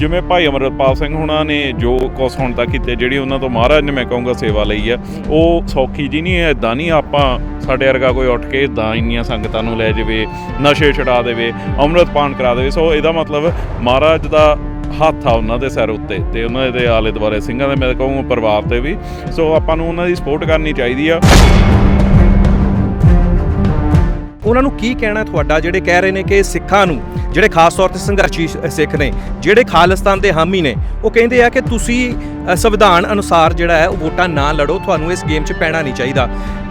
ਜਿਵੇਂ ਭਾਈ ਅਮਰਪਾਲ ਸਿੰਘ ਹੁਣਾਂ ਨੇ ਜੋ ਕੁਛ ਹੁਣ ਤੱਕ ਕੀਤੇ, ਜਿਹੜੀ ਉਹਨਾਂ ਤੋਂ ਮਹਾਰਾਜ ਨੇ, ਮੈਂ ਕਹੂੰਗਾ, ਸੇਵਾ ਲਈ ਆ, ਉਹ ਸੌਖੀ ਜੀ ਨਹੀਂ ਹੈ ਇਦਾਂ ਨਹੀਂ ਆਪਾਂ ਸਾਡੇ ਵਰਗਾ ਕੋਈ ਉੱਠ ਕੇ ਇਦਾਂ ਇੰਨੀਆਂ ਸੰਗਤਾਂ ਨੂੰ ਲੈ ਜਾਵੇ, ਨਸ਼ੇ ਛਡਾ ਦੇਵੇ, ਅੰਮ੍ਰਿਤ ਪਾਨ ਕਰਾ ਦੇਵੇ, ਸੋ ਇਹਦਾ ਮਤਲਬ ਮਹਾਰਾਜ ਦਾ ਹੱਥ ਆ ਉਹਨਾਂ ਦੇ ਸਿਰ ਉੱਤੇ ਤੇ ਉਹਨਾਂ ਦੇ ਆਲੇ ਦੁਆਲੇ ਸਿੰਘਾਂ ਦੇ, ਮੈਂ ਕਹੂੰਗਾ, ਪਰਿਵਾਰ ਤੇ ਵੀ, ਸੋ ਆਪਾਂ ਨੂੰ ਉਹਨਾਂ ਦੀ ਸਪੋਰਟ ਕਰਨੀ ਚਾਹੀਦੀ ਆ। ਉਹਨਾਂ ਨੂੰ ਕੀ ਕਹਿਣਾ ਤੁਹਾਡਾ, ਜਿਹੜੇ ਕਹਿ ਰਹੇ ਨੇ ਕਿ ਸਿੱਖਾਂ ਨੂੰ ਜਿਹੜੇ ਖਾਸ ਤੌਰ ਤੇ ਸੰਘਰਸ਼ੀ ਸਿੱਖ ਨੇ, ਜਿਹੜੇ ਖਾਲਿਸਤਾਨ ਦੇ ਹਾਮੀ ਨੇ, ਉਹ ਕਹਿੰਦੇ ਆ ਕਿ ਤੁਸੀਂ ਸੰਵਿਧਾਨ ਅਨੁਸਾਰ ਜਿਹੜਾ ਹੈ ਉਹ ਵੋਟਾਂ ਨਾ ਲੜੋ, ਤੁਹਾਨੂੰ ਇਸ ਗੇਮ 'ਚ ਪੈਣਾ ਨਹੀਂ ਚਾਹੀਦਾ।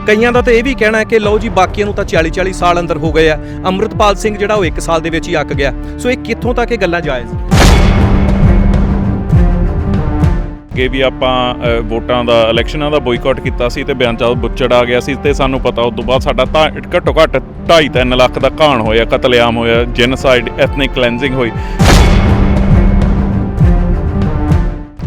ਕਈਆਂ ਦਾ ਤਾਂ ਇਹ ਵੀ ਕਹਿਣਾ ਹੈ ਕਿ ਲਓ ਜੀ, ਬਾਕੀਆਂ ਨੂੰ ਤਾਂ 40 40 ਸਾਲ ਅੰਦਰ ਹੋ ਗਏ ਆ। ਅੰਮ੍ਰਿਤਪਾਲ ਸਿੰਘ ਜਿਹੜਾ ਉਹ 1 ਸਾਲ ਦੇ ਵਿੱਚ ਹੀ ਅੱਕ ਗਿਆ। ਸੋ ਇਹ ਕਿੱਥੋਂ ਤੱਕ ਇਹ ਗੱਲਾਂ ਜਾਇਜ਼ ਅੱਗੇ ਵੀ ਆਪਾਂ ਵੋਟਾਂ ਦਾ, ਇਲੈਕਸ਼ਨਾਂ ਦਾ ਬੋਇਕਾਟ ਕੀਤਾ ਸੀ ਤੇ ਬਿਆਨ ਚਾਹ ਬੁੱਚੜ ਆ ਗਿਆ ਸੀ ਤੇ ਸਾਨੂੰ ਪਤਾ ਉਸ ਤੋਂ ਬਾਅਦ ਸਾਡਾ ਤਾਂ ਘੱਟੋ ਘੱਟ 2.5 3 ਲੱਖ ਦਾ ਘਾਣ ਹੋਇਆ, ਕਤਲੇਆਮ ਹੋਇਆ ਜੈਨੋਸਾਈਡ ਐਥਨਿਕ ਕਲੈਂਜ਼ਿੰਗ ਹੋਈ।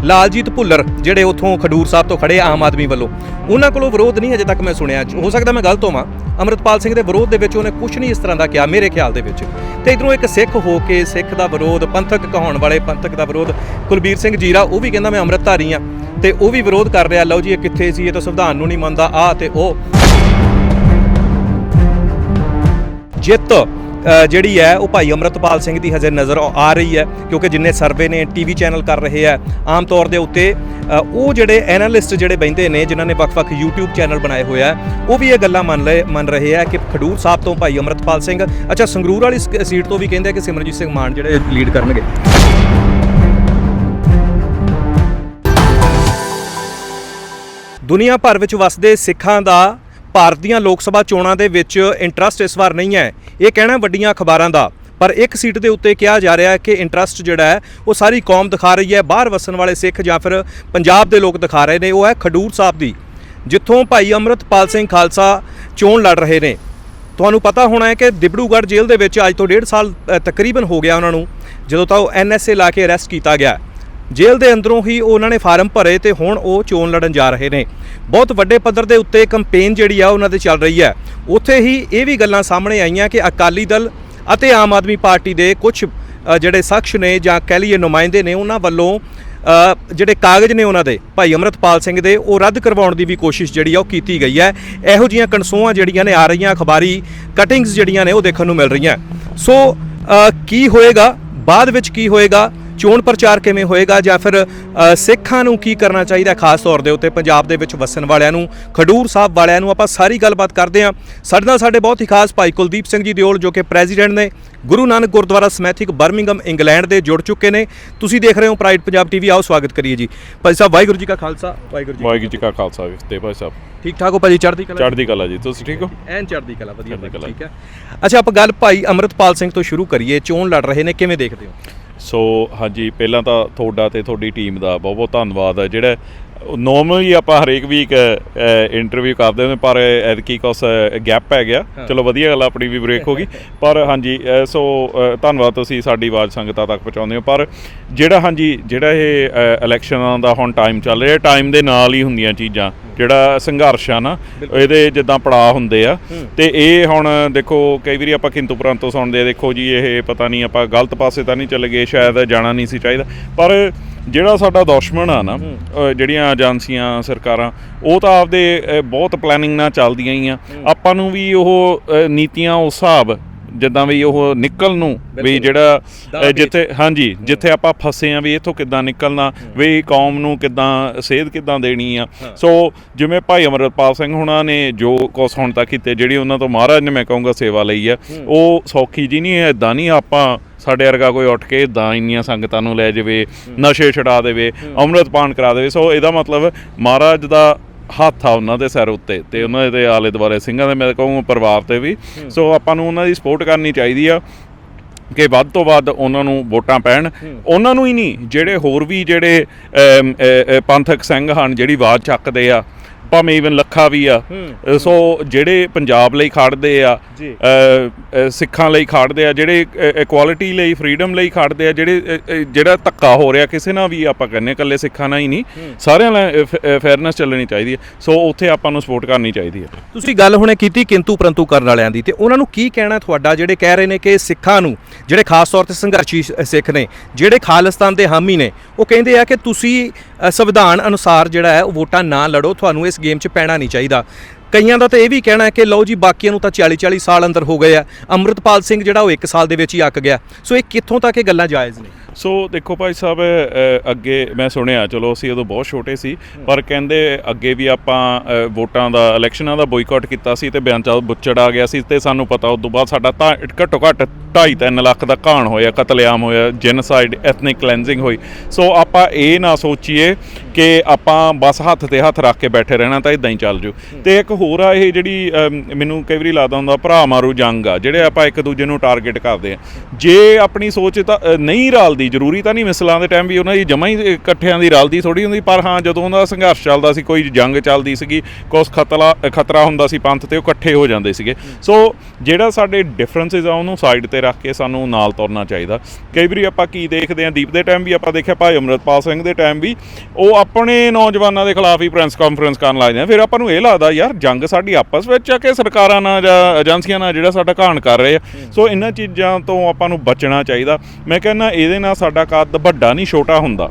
ਲਾਲਜੀਤ ਭੁੱਲਰ, ਜਿਹੜੇ ਉੱਥੋਂ ਖਡੂਰ ਸਾਹਿਬ ਤੋਂ ਖੜੇ ਆਮ ਆਦਮੀ ਵੱਲੋਂ। ਉਹਨਾਂ ਕੋਲੋਂ ਵਿਰੋਧ ਨਹੀਂ ਅਜੇ ਤੱਕ ਮੈਂ ਸੁਣਿਆ। ਹੋ ਸਕਦਾ ਮੈਂ ਗਲਤ ਹੋਵਾਂ। ਅਮਰਤਪਾਲ ਸਿੰਘ ਦੇ ਵਿਰੋਧ ਦੇ ਵਿੱਚ ਉਹਨੇ ਕੁਝ ਨਹੀਂ ਇਸ ਤਰ੍ਹਾਂ ਦਾ ਕਿਹਾ, ਮੇਰੇ ਖਿਆਲ ਦੇ ਵਿੱਚ। ਤੇ ਇਧਰੋਂ ਇੱਕ ਸਿੱਖ ਹੋ ਕੇ ਸਿੱਖ ਦਾ ਵਿਰੋਧ, ਪੰਥਕ ਕਹਾਉਣ ਵਾਲੇ ਪੰਥਕ ਦਾ ਵਿਰੋਧ, ਕੁਲਬੀਰ ਸਿੰਘ ਜੀਰਾ, ਉਹ ਵੀ ਕਹਿੰਦਾ ਮੈਂ ਅੰਮ੍ਰਿਤਧਾਰੀ ਆ ਤੇ ਉਹ ਵੀ ਵਿਰੋਧ ਕਰ ਰਿਹਾ, ਲਓ ਜੀ ਇਹ ਕਿੱਥੇ ਸੀ, ਇਹ ਤਾਂ ਸੰਵਿਧਾਨ ਨੂੰ ਨਹੀਂ ਮੰਨਦਾ ਆ ਤੇ ਉਹ। ਜਿੱਤ। ਜਿਹੜੀ ਹੈ, ਉਹ ਭਾਈ ਅਮਰਤਪਾਲ ਸਿੰਘ ਦੀ ਹਜੇ ਨਜ਼ਰ ਆ ਰਹੀ ਹੈ, ਕਿਉਂਕਿ ਜਿੰਨੇ ਸਰਵੇ ਨੇ, ਟੀਵੀ ਚੈਨਲ ਕਰ ਰਹੇ ਆ ਆਮ ਤੌਰ ਦੇ ਉੱਤੇ ਉਹ ਜਿਹੜੇ ਐਨਾਲਿਸਟ ਜਿਹੜੇ ਬੈਂਦੇ ਨੇ, ਜਿਨ੍ਹਾਂ ਨੇ ਵੱਖ-ਵੱਖ YouTube ਚੈਨਲ ਬਣਾਏ ਹੋਏ ਆ ਉਹ ਵੀ ਇਹ ਗੱਲਾਂ ਮੰਨ ਲਏ, ਮੰਨ ਰਹੇ ਆ ਕਿ ਖਡੂਰ ਸਾਹਿਬ ਤੋਂ ਭਾਈ ਅਮਰਤਪਾਲ ਸਿੰਘ, ਅੱਛਾ, ਸੰਗਰੂਰ ਵਾਲੀ ਸੀਟ ਤੋਂ ਵੀ ਕਹਿੰਦੇ ਕਿ ਸਿਮਰਜੀਤ ਸਿੰਘ ਮਾਨ ਜਿਹੜੇ ਲੀਡ ਕਰਨਗੇ। ਦੁਨੀਆ ਭਰ ਵਿੱਚ ਵਸਦੇ ਸਿੱਖਾਂ ਦਾ ਭਾਰਤ ਦੀਆਂ ਲੋਕ ਸਭਾ ਚੋਣਾਂ ਦੇ ਵਿੱਚ ਇੰਟਰਸਟ ਇਸ ਵਾਰ ਨਹੀਂ ਹੈ। ਇਹ ਕਹਿਣਾ ਵੱਡੀਆਂ ਅਖਬਾਰਾਂ ਦਾ। ਪਰ ਇੱਕ ਸੀਟ ਦੇ ਉੱਤੇ ਕਿਹਾ ਜਾ ਰਿਹਾ ਹੈ ਕਿ ਇੰਟਰਸਟ ਜਿਹੜਾ ਹੈ, ਉਹ ਸਾਰੀ ਕੌਮ ਦਿਖਾ ਰਹੀ ਹੈ। ਬਾਹਰ ਵਸਣ ਵਾਲੇ ਸਿੱਖ ਜਾਂ ਫਿਰ ਪੰਜਾਬ ਦੇ ਲੋਕ ਦਿਖਾ ਰਹੇ ਨੇ। ਉਹ ਹੈ ਖਡੂਰ ਸਾਹਿਬ ਦੀ। ਜਿੱਥੋਂ ਭਾਈ ਅੰਮ੍ਰਿਤਪਾਲ ਸਿੰਘ ਖਾਲਸਾ ਚੋਣ ਲੜ ਰਹੇ ਨੇ। ਤੁਹਾਨੂੰ ਪਤਾ ਹੋਣਾ ਹੈ ਕਿ ਦਿਬੜੂਗੜ੍ਹ ਜੇਲ੍ਹ ਦੇ ਵਿੱਚ ਅੱਜ ਤੋਂ ਡੇਢ ਸਾਲ ਤਕਰੀਬਨ ਹੋ ਗਿਆ ਉਹਨਾਂ ਨੂੰ, ਜਦੋਂ ਤਾਂ ਉਹ ਐਨਐਸਏ ਲਾ ਕੇ ਅਰੈਸਟ ਕੀਤਾ ਗਿਆ। ਜੇਲ੍ਹ ਦੇ ਅੰਦਰੋਂ ਹੀ ਉਹਨਾਂ ਨੇ ਫਾਰਮ ਭਰੇ ਤੇ ਹੁਣ ਉਹ ਚੋਣ ਲੜਨ ਜਾ ਰਹੇ ਨੇ। ਬਹੁਤ ਵੱਡੇ ਪੱਧਰ ਦੇ ਉੱਤੇ ਕੈਂਪੇਨ ਜਿਹੜੀ ਆ ਉਹਨਾਂ ਤੇ ਚੱਲ ਰਹੀ ਹੈ। ਉੱਥੇ ਹੀ ਇਹ ਵੀ ਗੱਲਾਂ ਸਾਹਮਣੇ ਆਈਆਂ ਕਿ ਅਕਾਲੀ ਦਲ ਅਤੇ ਆਮ ਆਦਮੀ ਪਾਰਟੀ ਦੇ ਕੁਝ ਜਿਹੜੇ ਸ਼ਖਸ ਨੇ ਜਾਂ ਕਹਿ ਲਈਏ ਨੁਮਾਇੰਦੇ ਨੇ, ਉਹਨਾਂ ਵੱਲੋਂ ਜਿਹੜੇ ਕਾਗਜ਼ ਨੇ ਉਹਨਾਂ ਦੇ, ਭਾਈ ਅਮਰਤਪਾਲ ਸਿੰਘ ਦੇ, ਉਹ ਰੱਦ ਕਰਵਾਉਣ ਦੀ ਵੀ ਕੋਸ਼ਿਸ਼ ਜਿਹੜੀ ਆ ਉਹ ਕੀਤੀ ਗਈ ਹੈ। ਇਹੋ ਜੀਆਂ ਕਨਸੋਆਂ ਜਿਹੜੀਆਂ ਨੇ ਆ ਰਹੀਆਂ, ਅਖਬਾਰੀ ਕਟਿੰਗਸ ਜਿਹੜੀਆਂ ਨੇ ਉਹ ਦੇਖਣ ਨੂੰ ਮਿਲ ਰਹੀਆਂ। ਸੋ ਕੀ ਹੋਏਗਾ? ਬਾਅਦ ਵਿੱਚ ਕੀ ਹੋਏਗਾ? ਚੋਣ ਪ੍ਰਚਾਰ ਕਿਵੇਂ ਹੋਏਗਾ ਜਾਂ ਫਿਰ ਸਿੱਖਾਂ ਨੂੰ ਕੀ ਕਰਨਾ ਚਾਹੀਦਾ ਖਾਸ ਤੌਰ ਦੇ ਉੱਤੇ ਪੰਜਾਬ ਦੇ ਵਿੱਚ ਵਸਣ ਵਾਲਿਆਂ ਨੂੰ ਖਡੂਰ ਸਾਹਿਬ ਵਾਲਿਆਂ ਨੂੰ ਆਪਾਂ ਸਾਰੀ ਗੱਲਬਾਤ ਕਰਦੇ ਹਾਂ। ਸਾਡੇ ਨਾਲ ਸਾਡੇ ਬਹੁਤ ਹੀ ਖਾਸ ਭਾਈ ਕੁਲਦੀਪ ਸਿੰਘ ਜੀ ਦਿਓਲ ਜੋ ਕਿ ਪ੍ਰੈਜ਼ੀਡੈਂਟ ਨੇ Guru Nanak Gurdwara Smethwick Birmingham England ਦੇ ਜੁੜ ਚੁੱਕੇ ਨੇ। ਤੁਸੀਂ ਦੇਖ ਰਹੇ ਹੋ ਪ੍ਰਾਈਡ ਪੰਜਾਬ ਟੀਵੀ ਆਓ ਸਵਾਗਤ ਕਰੀਏ ਜੀ। ਭਾਈ ਸਾਹਿਬ ਵਾਹਿਗੁਰੂ ਜੀ ਕਾ ਖਾਲਸਾ ਵਾਹਿਗੁਰੂ ਜੀ ਵਾਹਿਗੁਰੂ ਜੀ ਕਾ ਖਾਲਸਾ ਵੀ ਤੇ ਭਾਈ ਸਾਹਿਬ। ਠੀਕ ਠਾਕ ਹੋ ਭਾਜੀ ਚੜ੍ਹਦੀ ਕਲਾ ਚੜ੍ਹਦੀ ਕਲਾ ਜੀ ਤੁਸੀਂ ਠੀਕ ਹੋ? ਐਨ ਚੜ੍ਹਦੀ ਕਲਾ ਵਧੀਆ। ਠੀਕ ਹੈ। ਅੱਛਾ ਆਪਾਂ ਗੱਲ ਭਾਈ ਅਮਰਤਪਾਲ ਸਿੰਘ ਤੋਂ ਸ਼ੁਰੂ ਕਰੀਏ ਚੋਣ ਲੜ ਰਹੇ ਨੇ ਕਿਵੇਂ ਦੇਖਦੇ ਹੋ? ਸੋ ਹਾਂਜੀ ਪਹਿਲਾਂ ਤਾਂ ਤੁਹਾਡਾ ਤੇ ਤੁਹਾਡੀ ਟੀਮ ਦਾ ਬਹੁਤ ਬਹੁਤ ਧੰਨਵਾਦ ਹੈ। ਜਿਹੜਾ ਨੋਰਮਲੀ ਆਪਾਂ ਹਰੇਕ ਵੀਕ ਇੰਟਰਵਿਊ ਕਰਦੇ ਹੁੰਦੇ ਪਰ ਐਤਕੀ ਕੁਛ ਗੈਪ ਪੈ ਗਿਆ। ਚਲੋ ਵਧੀਆ ਗੱਲ ਆਪਣੀ ਵੀ ਬ੍ਰੇਕ ਹੋ ਗਈ। ਪਰ ਹਾਂਜੀ ਸੋ ਧੰਨਵਾਦ ਤੁਸੀਂ ਸਾਡੀ ਆਵਾਜ਼ ਸੰਗਤਾਂ ਤੱਕ ਪਹੁੰਚਾਉਂਦੇ ਹੋ। ਪਰ ਜਿਹੜਾ ਹਾਂਜੀ ਜਿਹੜਾ ਇਹ ਇਲੈਕਸ਼ਨਾਂ ਦਾ ਹੁਣ ਟਾਈਮ ਚੱਲ ਰਿਹਾ ਟਾਈਮ ਦੇ ਨਾਲ ਹੀ ਹੁੰਦੀਆਂ ਚੀਜ਼ਾਂ। ਜਿਹੜਾ ਸੰਘਰਸ਼ ਆ ਨਾ ਇਹਦੇ ਜਿੱਦਾਂ ਪੜਾਅ ਹੁੰਦੇ ਆ। ਤੇ ਇਹ ਹੁਣ ਦੇਖੋ ਕਈ ਵਾਰੀ ਆਪਾਂ ਕਿੰਤੂ ਪ੍ਰੰਤੂ ਸੁਣਦੇ ਆ ਦੇਖੋ ਜੀ ਇਹ ਪਤਾ ਨਹੀਂ ਆਪਾਂ ਗਲਤ ਪਾਸੇ ਤਾਂ ਨਹੀਂ ਚੱਲ ਗਏ ਸ਼ਾਇਦ ਜਾਣਾ ਨਹੀਂ ਸੀ ਚਾਹੀਦਾ। ਪਰ ਜਿਹੜਾ ਸਾਡਾ ਦੁਸ਼ਮਣ ਆ ਨਾ ਜਿਹੜੀਆਂ ਏਜੰਸੀਆਂ ਸਰਕਾਰਾਂ ਉਹ ਤਾਂ ਆਪਦੇ ਬਹੁਤ ਪਲੈਨਿੰਗ ਨਾਲ ਚੱਲਦੀਆਂ ਹੀ ਆ। ਆਪਾਂ ਨੂੰ ਵੀ ਉਹ ਨੀਤੀਆਂ ਉਸ ਹਿਸਾਬ ਜਿੱਦਾਂ ਵੀ ਉਹ ਨਿਕਲ ਨੂੰ ਵੀ। ਜਿਹੜਾ ਜਿੱਥੇ ਹਾਂਜੀ ਜਿੱਥੇ ਆਪਾਂ ਫਸੇ ਆ ਵੀ ਇੱਥੋਂ ਕਿੱਦਾਂ ਨਿਕਲਣਾ ਵੀ ਕੌਮ ਨੂੰ ਕਿੱਦਾਂ ਸੇਧ ਕਿੱਦਾਂ ਦੇਣੀ ਆ। ਸੋ ਜਿਵੇਂ ਭਾਈ ਅਮਰਪਾਲ ਸਿੰਘ ਹੁਣਾਂ ਨੇ ਜੋ ਕੁਛ ਹੁਣ ਤੱਕ ਕੀਤੇ ਜਿਹੜੀ ਉਹਨਾਂ ਤੋਂ ਮਹਾਰਾਜ ਨੇ ਮੈਂ ਕਹੂੰਗਾ ਸੇਵਾ ਲਈ ਆ ਉਹ ਸੌਖੀ ਜੀ ਨਹੀਂ ਇਦਾਂ ਨਹੀਂ ਆਪਾਂ ਸਾਡੇ ਵਰਗਾ ਕੋਈ ਉੱਠ ਕੇ ਇਦਾਂ ਇੰਨੀਆਂ ਸੰਗਤਾਂ ਨੂੰ ਲੈ ਜਾਵੇ, ਨਸ਼ੇ ਛਡਾ ਦੇਵੇ ਅੰਮ੍ਰਿਤਪਾਨ ਕਰਾ ਦੇਵੇ। ਸੋ ਇਹਦਾ ਮਤਲਬ ਮਹਾਰਾਜ ਦਾ ਹੱਥ ਆ ਉਹਨਾਂ ਦੇ ਸਿਰ ਉੱਤੇ ਤੇ ਉਹਨਾਂ ਦੇ ਆਲੇ ਦੁਆਲੇ ਸਿੰਘਾਂ ਦੇ, ਮੈਂ ਕਹੂੰਗਾ ਪਰਿਵਾਰ ਤੇ ਵੀ। ਸੋ ਆਪਾਂ ਨੂੰ ਉਹਨਾਂ ਦੀ ਸਪੋਰਟ ਕਰਨੀ ਚਾਹੀਦੀ ਆ ਕਿ ਵੱਧ ਤੋਂ ਵੱਧ ਉਹਨਾਂ ਨੂੰ ਵੋਟਾਂ ਪੈਣ। ਉਹਨਾਂ ਨੂੰ ਹੀ ਨਹੀਂ, ਜਿਹੜੇ ਹੋਰ ਵੀ ਜਿਹੜੇ ਪੰਥਕ ਸਿੰਘ ਹਨ, ਜਿਹੜੀ ਆਵਾਜ਼ ਚੱਕਦੇ ਆ ਭਾਵੇਂ ਇਵਨ ਲੱਖਾ ਵੀ ਆ। ਸੋ ਜਿਹੜੇ ਪੰਜਾਬ ਲਈ ਖੜਦੇ ਆ ਸਿੱਖਾਂ ਲਈ ਖੜਦੇ ਆ ਜਿਹੜੇ ਇਕੁਆਲਿਟੀ ਲਈ ਫਰੀडम ਲਈ ਖੜਦੇ ਆ ਜਿਹੜੇ ਜਿਹੜਾ ਧੱਕਾ ਹੋ ਰਿਹਾ ਕਿਸੇ ਨਾਲ ਵੀ ਆਪਾਂ ਕਹਿੰਨੇ ਇਕੱਲੇ ਸਿੱਖਾਂ ਨਾਲ ਹੀ ਨਹੀਂ। ਸਾਰਿਆਂ ਨਾਲ ਫੇਅਰਨੈਸ ਚੱਲਣੀ ਚਾਹੀਦੀ ਹੈ। ਸੋ ਉੱਥੇ ਆਪਾਂ ਨੂੰ ਸਪੋਰਟ ਕਰਨੀ ਚਾਹੀਦੀ ਹੈ। ਤੁਸੀਂ ਗੱਲ ਹੁਣੇ ਕੀਤੀ ਕਿੰਤੂ ਪਰੰਤੂ ਕਰਨ ਵਾਲਿਆਂ ਦੀ ਤੇ ਉਹਨਾਂ ਨੂੰ ਕੀ ਕਹਿਣਾ ਤੁਹਾਡਾ ਜਿਹੜੇ ਕਹਿ ਰਹੇ ਨੇ ਕਿ ਸਿੱਖਾਂ ਨੂੰ ਜਿਹੜੇ ਖਾਸ ਤੌਰ ਤੇ ਸੰਘਰਸ਼ੀ ਸਿੱਖ ਨੇ ਜਿਹੜੇ ਖਾਲਿਸਤਾਨ ਦੇ ਹਾਮੀ ਨੇ ਉਹ ਕਹਿੰਦੇ ਆ ਕਿ ਤੁਸੀਂ ਸੰਵਿਧਾਨ ਅਨੁਸਾਰ ਜਿਹੜਾ ਹੈ ਉਹ ਵੋਟਾਂ ਨਾ ਲੜੋ ਤੁਹਾਨੂੰ ਇਸ ਗੇਮ 'ਚ ਪੈਣਾ ਨਹੀਂ ਚਾਹੀਦਾ। ਕਈਆਂ ਦਾ ਤਾਂ ਇਹ ਵੀ ਕਹਿਣਾ ਹੈ ਕਿ ਲਓ ਜੀ ਬਾਕੀਆਂ ਨੂੰ ਤਾਂ 40 40 ਸਾਲ ਅੰਦਰ ਹੋ ਗਏ ਆ। ਅੰਮ੍ਰਿਤਪਾਲ ਸਿੰਘ ਜਿਹੜਾ ਉਹ 1 ਸਾਲ ਦੇ ਵਿੱਚ ਹੀ ਅੱਕ ਗਿਆ। ਸੋ ਇਹ ਕਿੱਥੋਂ ਤੱਕ ਇਹ ਗੱਲਾਂ ਜਾਇਜ਼ ਨੇ? ਸੋ ਦੇਖੋ ਭਾਈ ਸਾਹਿਬ ਅ, ਅੱਗੇ ਮੈਂ ਸੁਣਿਆ ਚਲੋ ਅਸੀਂ ਉਦੋਂ ਬਹੁਤ ਛੋਟੇ ਸੀ ਪਰ ਕਹਿੰਦੇ ਅੱਗੇ ਵੀ ਆਪਾਂ ਅ, ਵੋਟਾਂ ਦਾ ਇਲੈਕਸ਼ਨਾਂ ਦਾ ਬੋਇਕਾਟ ਕੀਤਾ ਸੀ ਤੇ ਬਿਆਨ ਚਾਲ ਬੁੱਚੜ ਆ ਗਿਆ ਸੀ ਤੇ ਸਾਨੂੰ ਪਤਾ ਉਸ ਤੋਂ ਬਾਅਦ ਸਾਡਾ ਤਾਂ ਘੱਟੋ ਘੱਟ 2.5 3 ਲੱਖ ਦਾ ਘਾਣ ਹੋਇਆ ਕਤਲੇਆਮ ਹੋਇਆ ਜੈਨੋਸਾਈਡ ਐਥਨਿਕ ਕਲੈਂਜ਼ਿੰਗ ਹੋਈ। ਸੋ ਆਪਾਂ ਇਹ ਨਾ ਸੋਚੀਏ ਕਿ ਆਪਾਂ ਬਸ ਹੱਥ ਤੇ ਹੱਥ ਰੱਖ ਕੇ ਬੈਠੇ ਰਹਿਣਾ ਤਾਂ ਇਦਾਂ ਹੀ ਚੱਲ ਜੂ। ਤੇ ਇੱਕ ਹੋਰ ਆ ਇਹ ਜਿਹੜੀ ਅਮ, ਮੈਨੂੰ ਕਈ ਵਾਰੀ ਲੱਗਦਾ ਹੁੰਦਾ ਭਰਾ ਮਾਰੂ ਜੰਗ ਆ ਜਿਹੜੇ ਆਪਾਂ ਇੱਕ ਦੂਜੇ ਨੂੰ ਟਾਰਗੇਟ ਕਰਦੇ ਆ। ਜੇ ਆਪਣੀ ਸੋਚ ਤਾਂ ਅ, ਨਹੀਂ ਰਲਦੀ ਜ਼ਰੂਰੀ ਤਾਂ ਨਹੀਂ ਮਿਸਲਾਂ ਦੇ ਟਾਈਮ ਵੀ ਉਹਨਾਂ ਦੀ ਜਮਾਂ ਹੀ ਇਕੱਠਿਆਂ ਦੀ ਰਲਦੀ ਥੋੜੀ ਹੁੰਦੀ ਪਰ ਹਾਂ ਜਦੋਂ ਦਾ ਸੰਘਰਸ਼ ਚੱਲਦਾ ਸੀ ਕੋਈ ਜੰਗ ਚੱਲਦੀ ਸੀਗੀ ਕੁਛ ਖਤਰਾ ਖਤਰਾ ਹੁੰਦਾ ਸੀ ਪੰਥ ਤੇ ਉਹ ਇਕੱਠੇ ਹੋ ਜਾਂਦੇ ਸੀਗੇ। ਸੋ ਜਿਹੜਾ ਸਾਡੇ ਡਿਫਰੈਂਸਸ ਆ ਉਹਨੂੰ ਸਾਈਡ ਤੇ ਰੱਖ ਕੇ ਸਾਨੂੰ ਨਾਲ ਤੁਰਨਾ ਚਾਹੀਦਾ। ਕਈ ਵਾਰੀ ਆਪਾਂ ਕੀ ਦੇਖਦੇ ਆ ਦੀਪ ਦੇ ਟਾਈਮ ਵੀ ਆਪਾਂ ਦੇਖਿਆ ਭਾਈ ਅਮਰਤਪਾਲ ਸਿੰਘ ਦੇ ਟਾਈਮ ਵੀ ਉਹ ਆਪਣੇ ਨੌਜਵਾਨਾਂ ਦੇ ਖਿਲਾਫ ਹੀ ਪ੍ਰੈਸ ਕਾਨਫਰੰਸ ਕਰਨ ਲੱਗਦੇ ਆ। ਫਿਰ ਆਪਾਂ ਨੂੰ ਇਹ ਲੱਗਦਾ ਯਾਰ ਜੰਗ ਸਾਡੀ ਆਪਸ ਵਿੱਚ ਆ ਕਿ ਸਰਕਾਰਾਂ ਨਾਲ ਜਾਂ ਏਜੰਸੀਆਂ ਨਾਲ ਜਿਹੜਾ ਸਾਡਾ ਘਾਣ ਕਰ ਰਹੇ ਆ? ਸੋ ਇਹਨਾਂ ਚੀਜ਼ਾਂ ਤੋਂ ਆਪਾਂ ਨੂੰ ਬਚਣਾ ਚਾਹੀਦਾ। ਮੈਂ ਕਹਿੰਦਾ ਇਹਦੇ ਨਾਲ ਸਾਡਾ ਕੱਦ ਵੱਡਾ ਨਹੀਂ ਛੋਟਾ ਹੁੰਦਾ।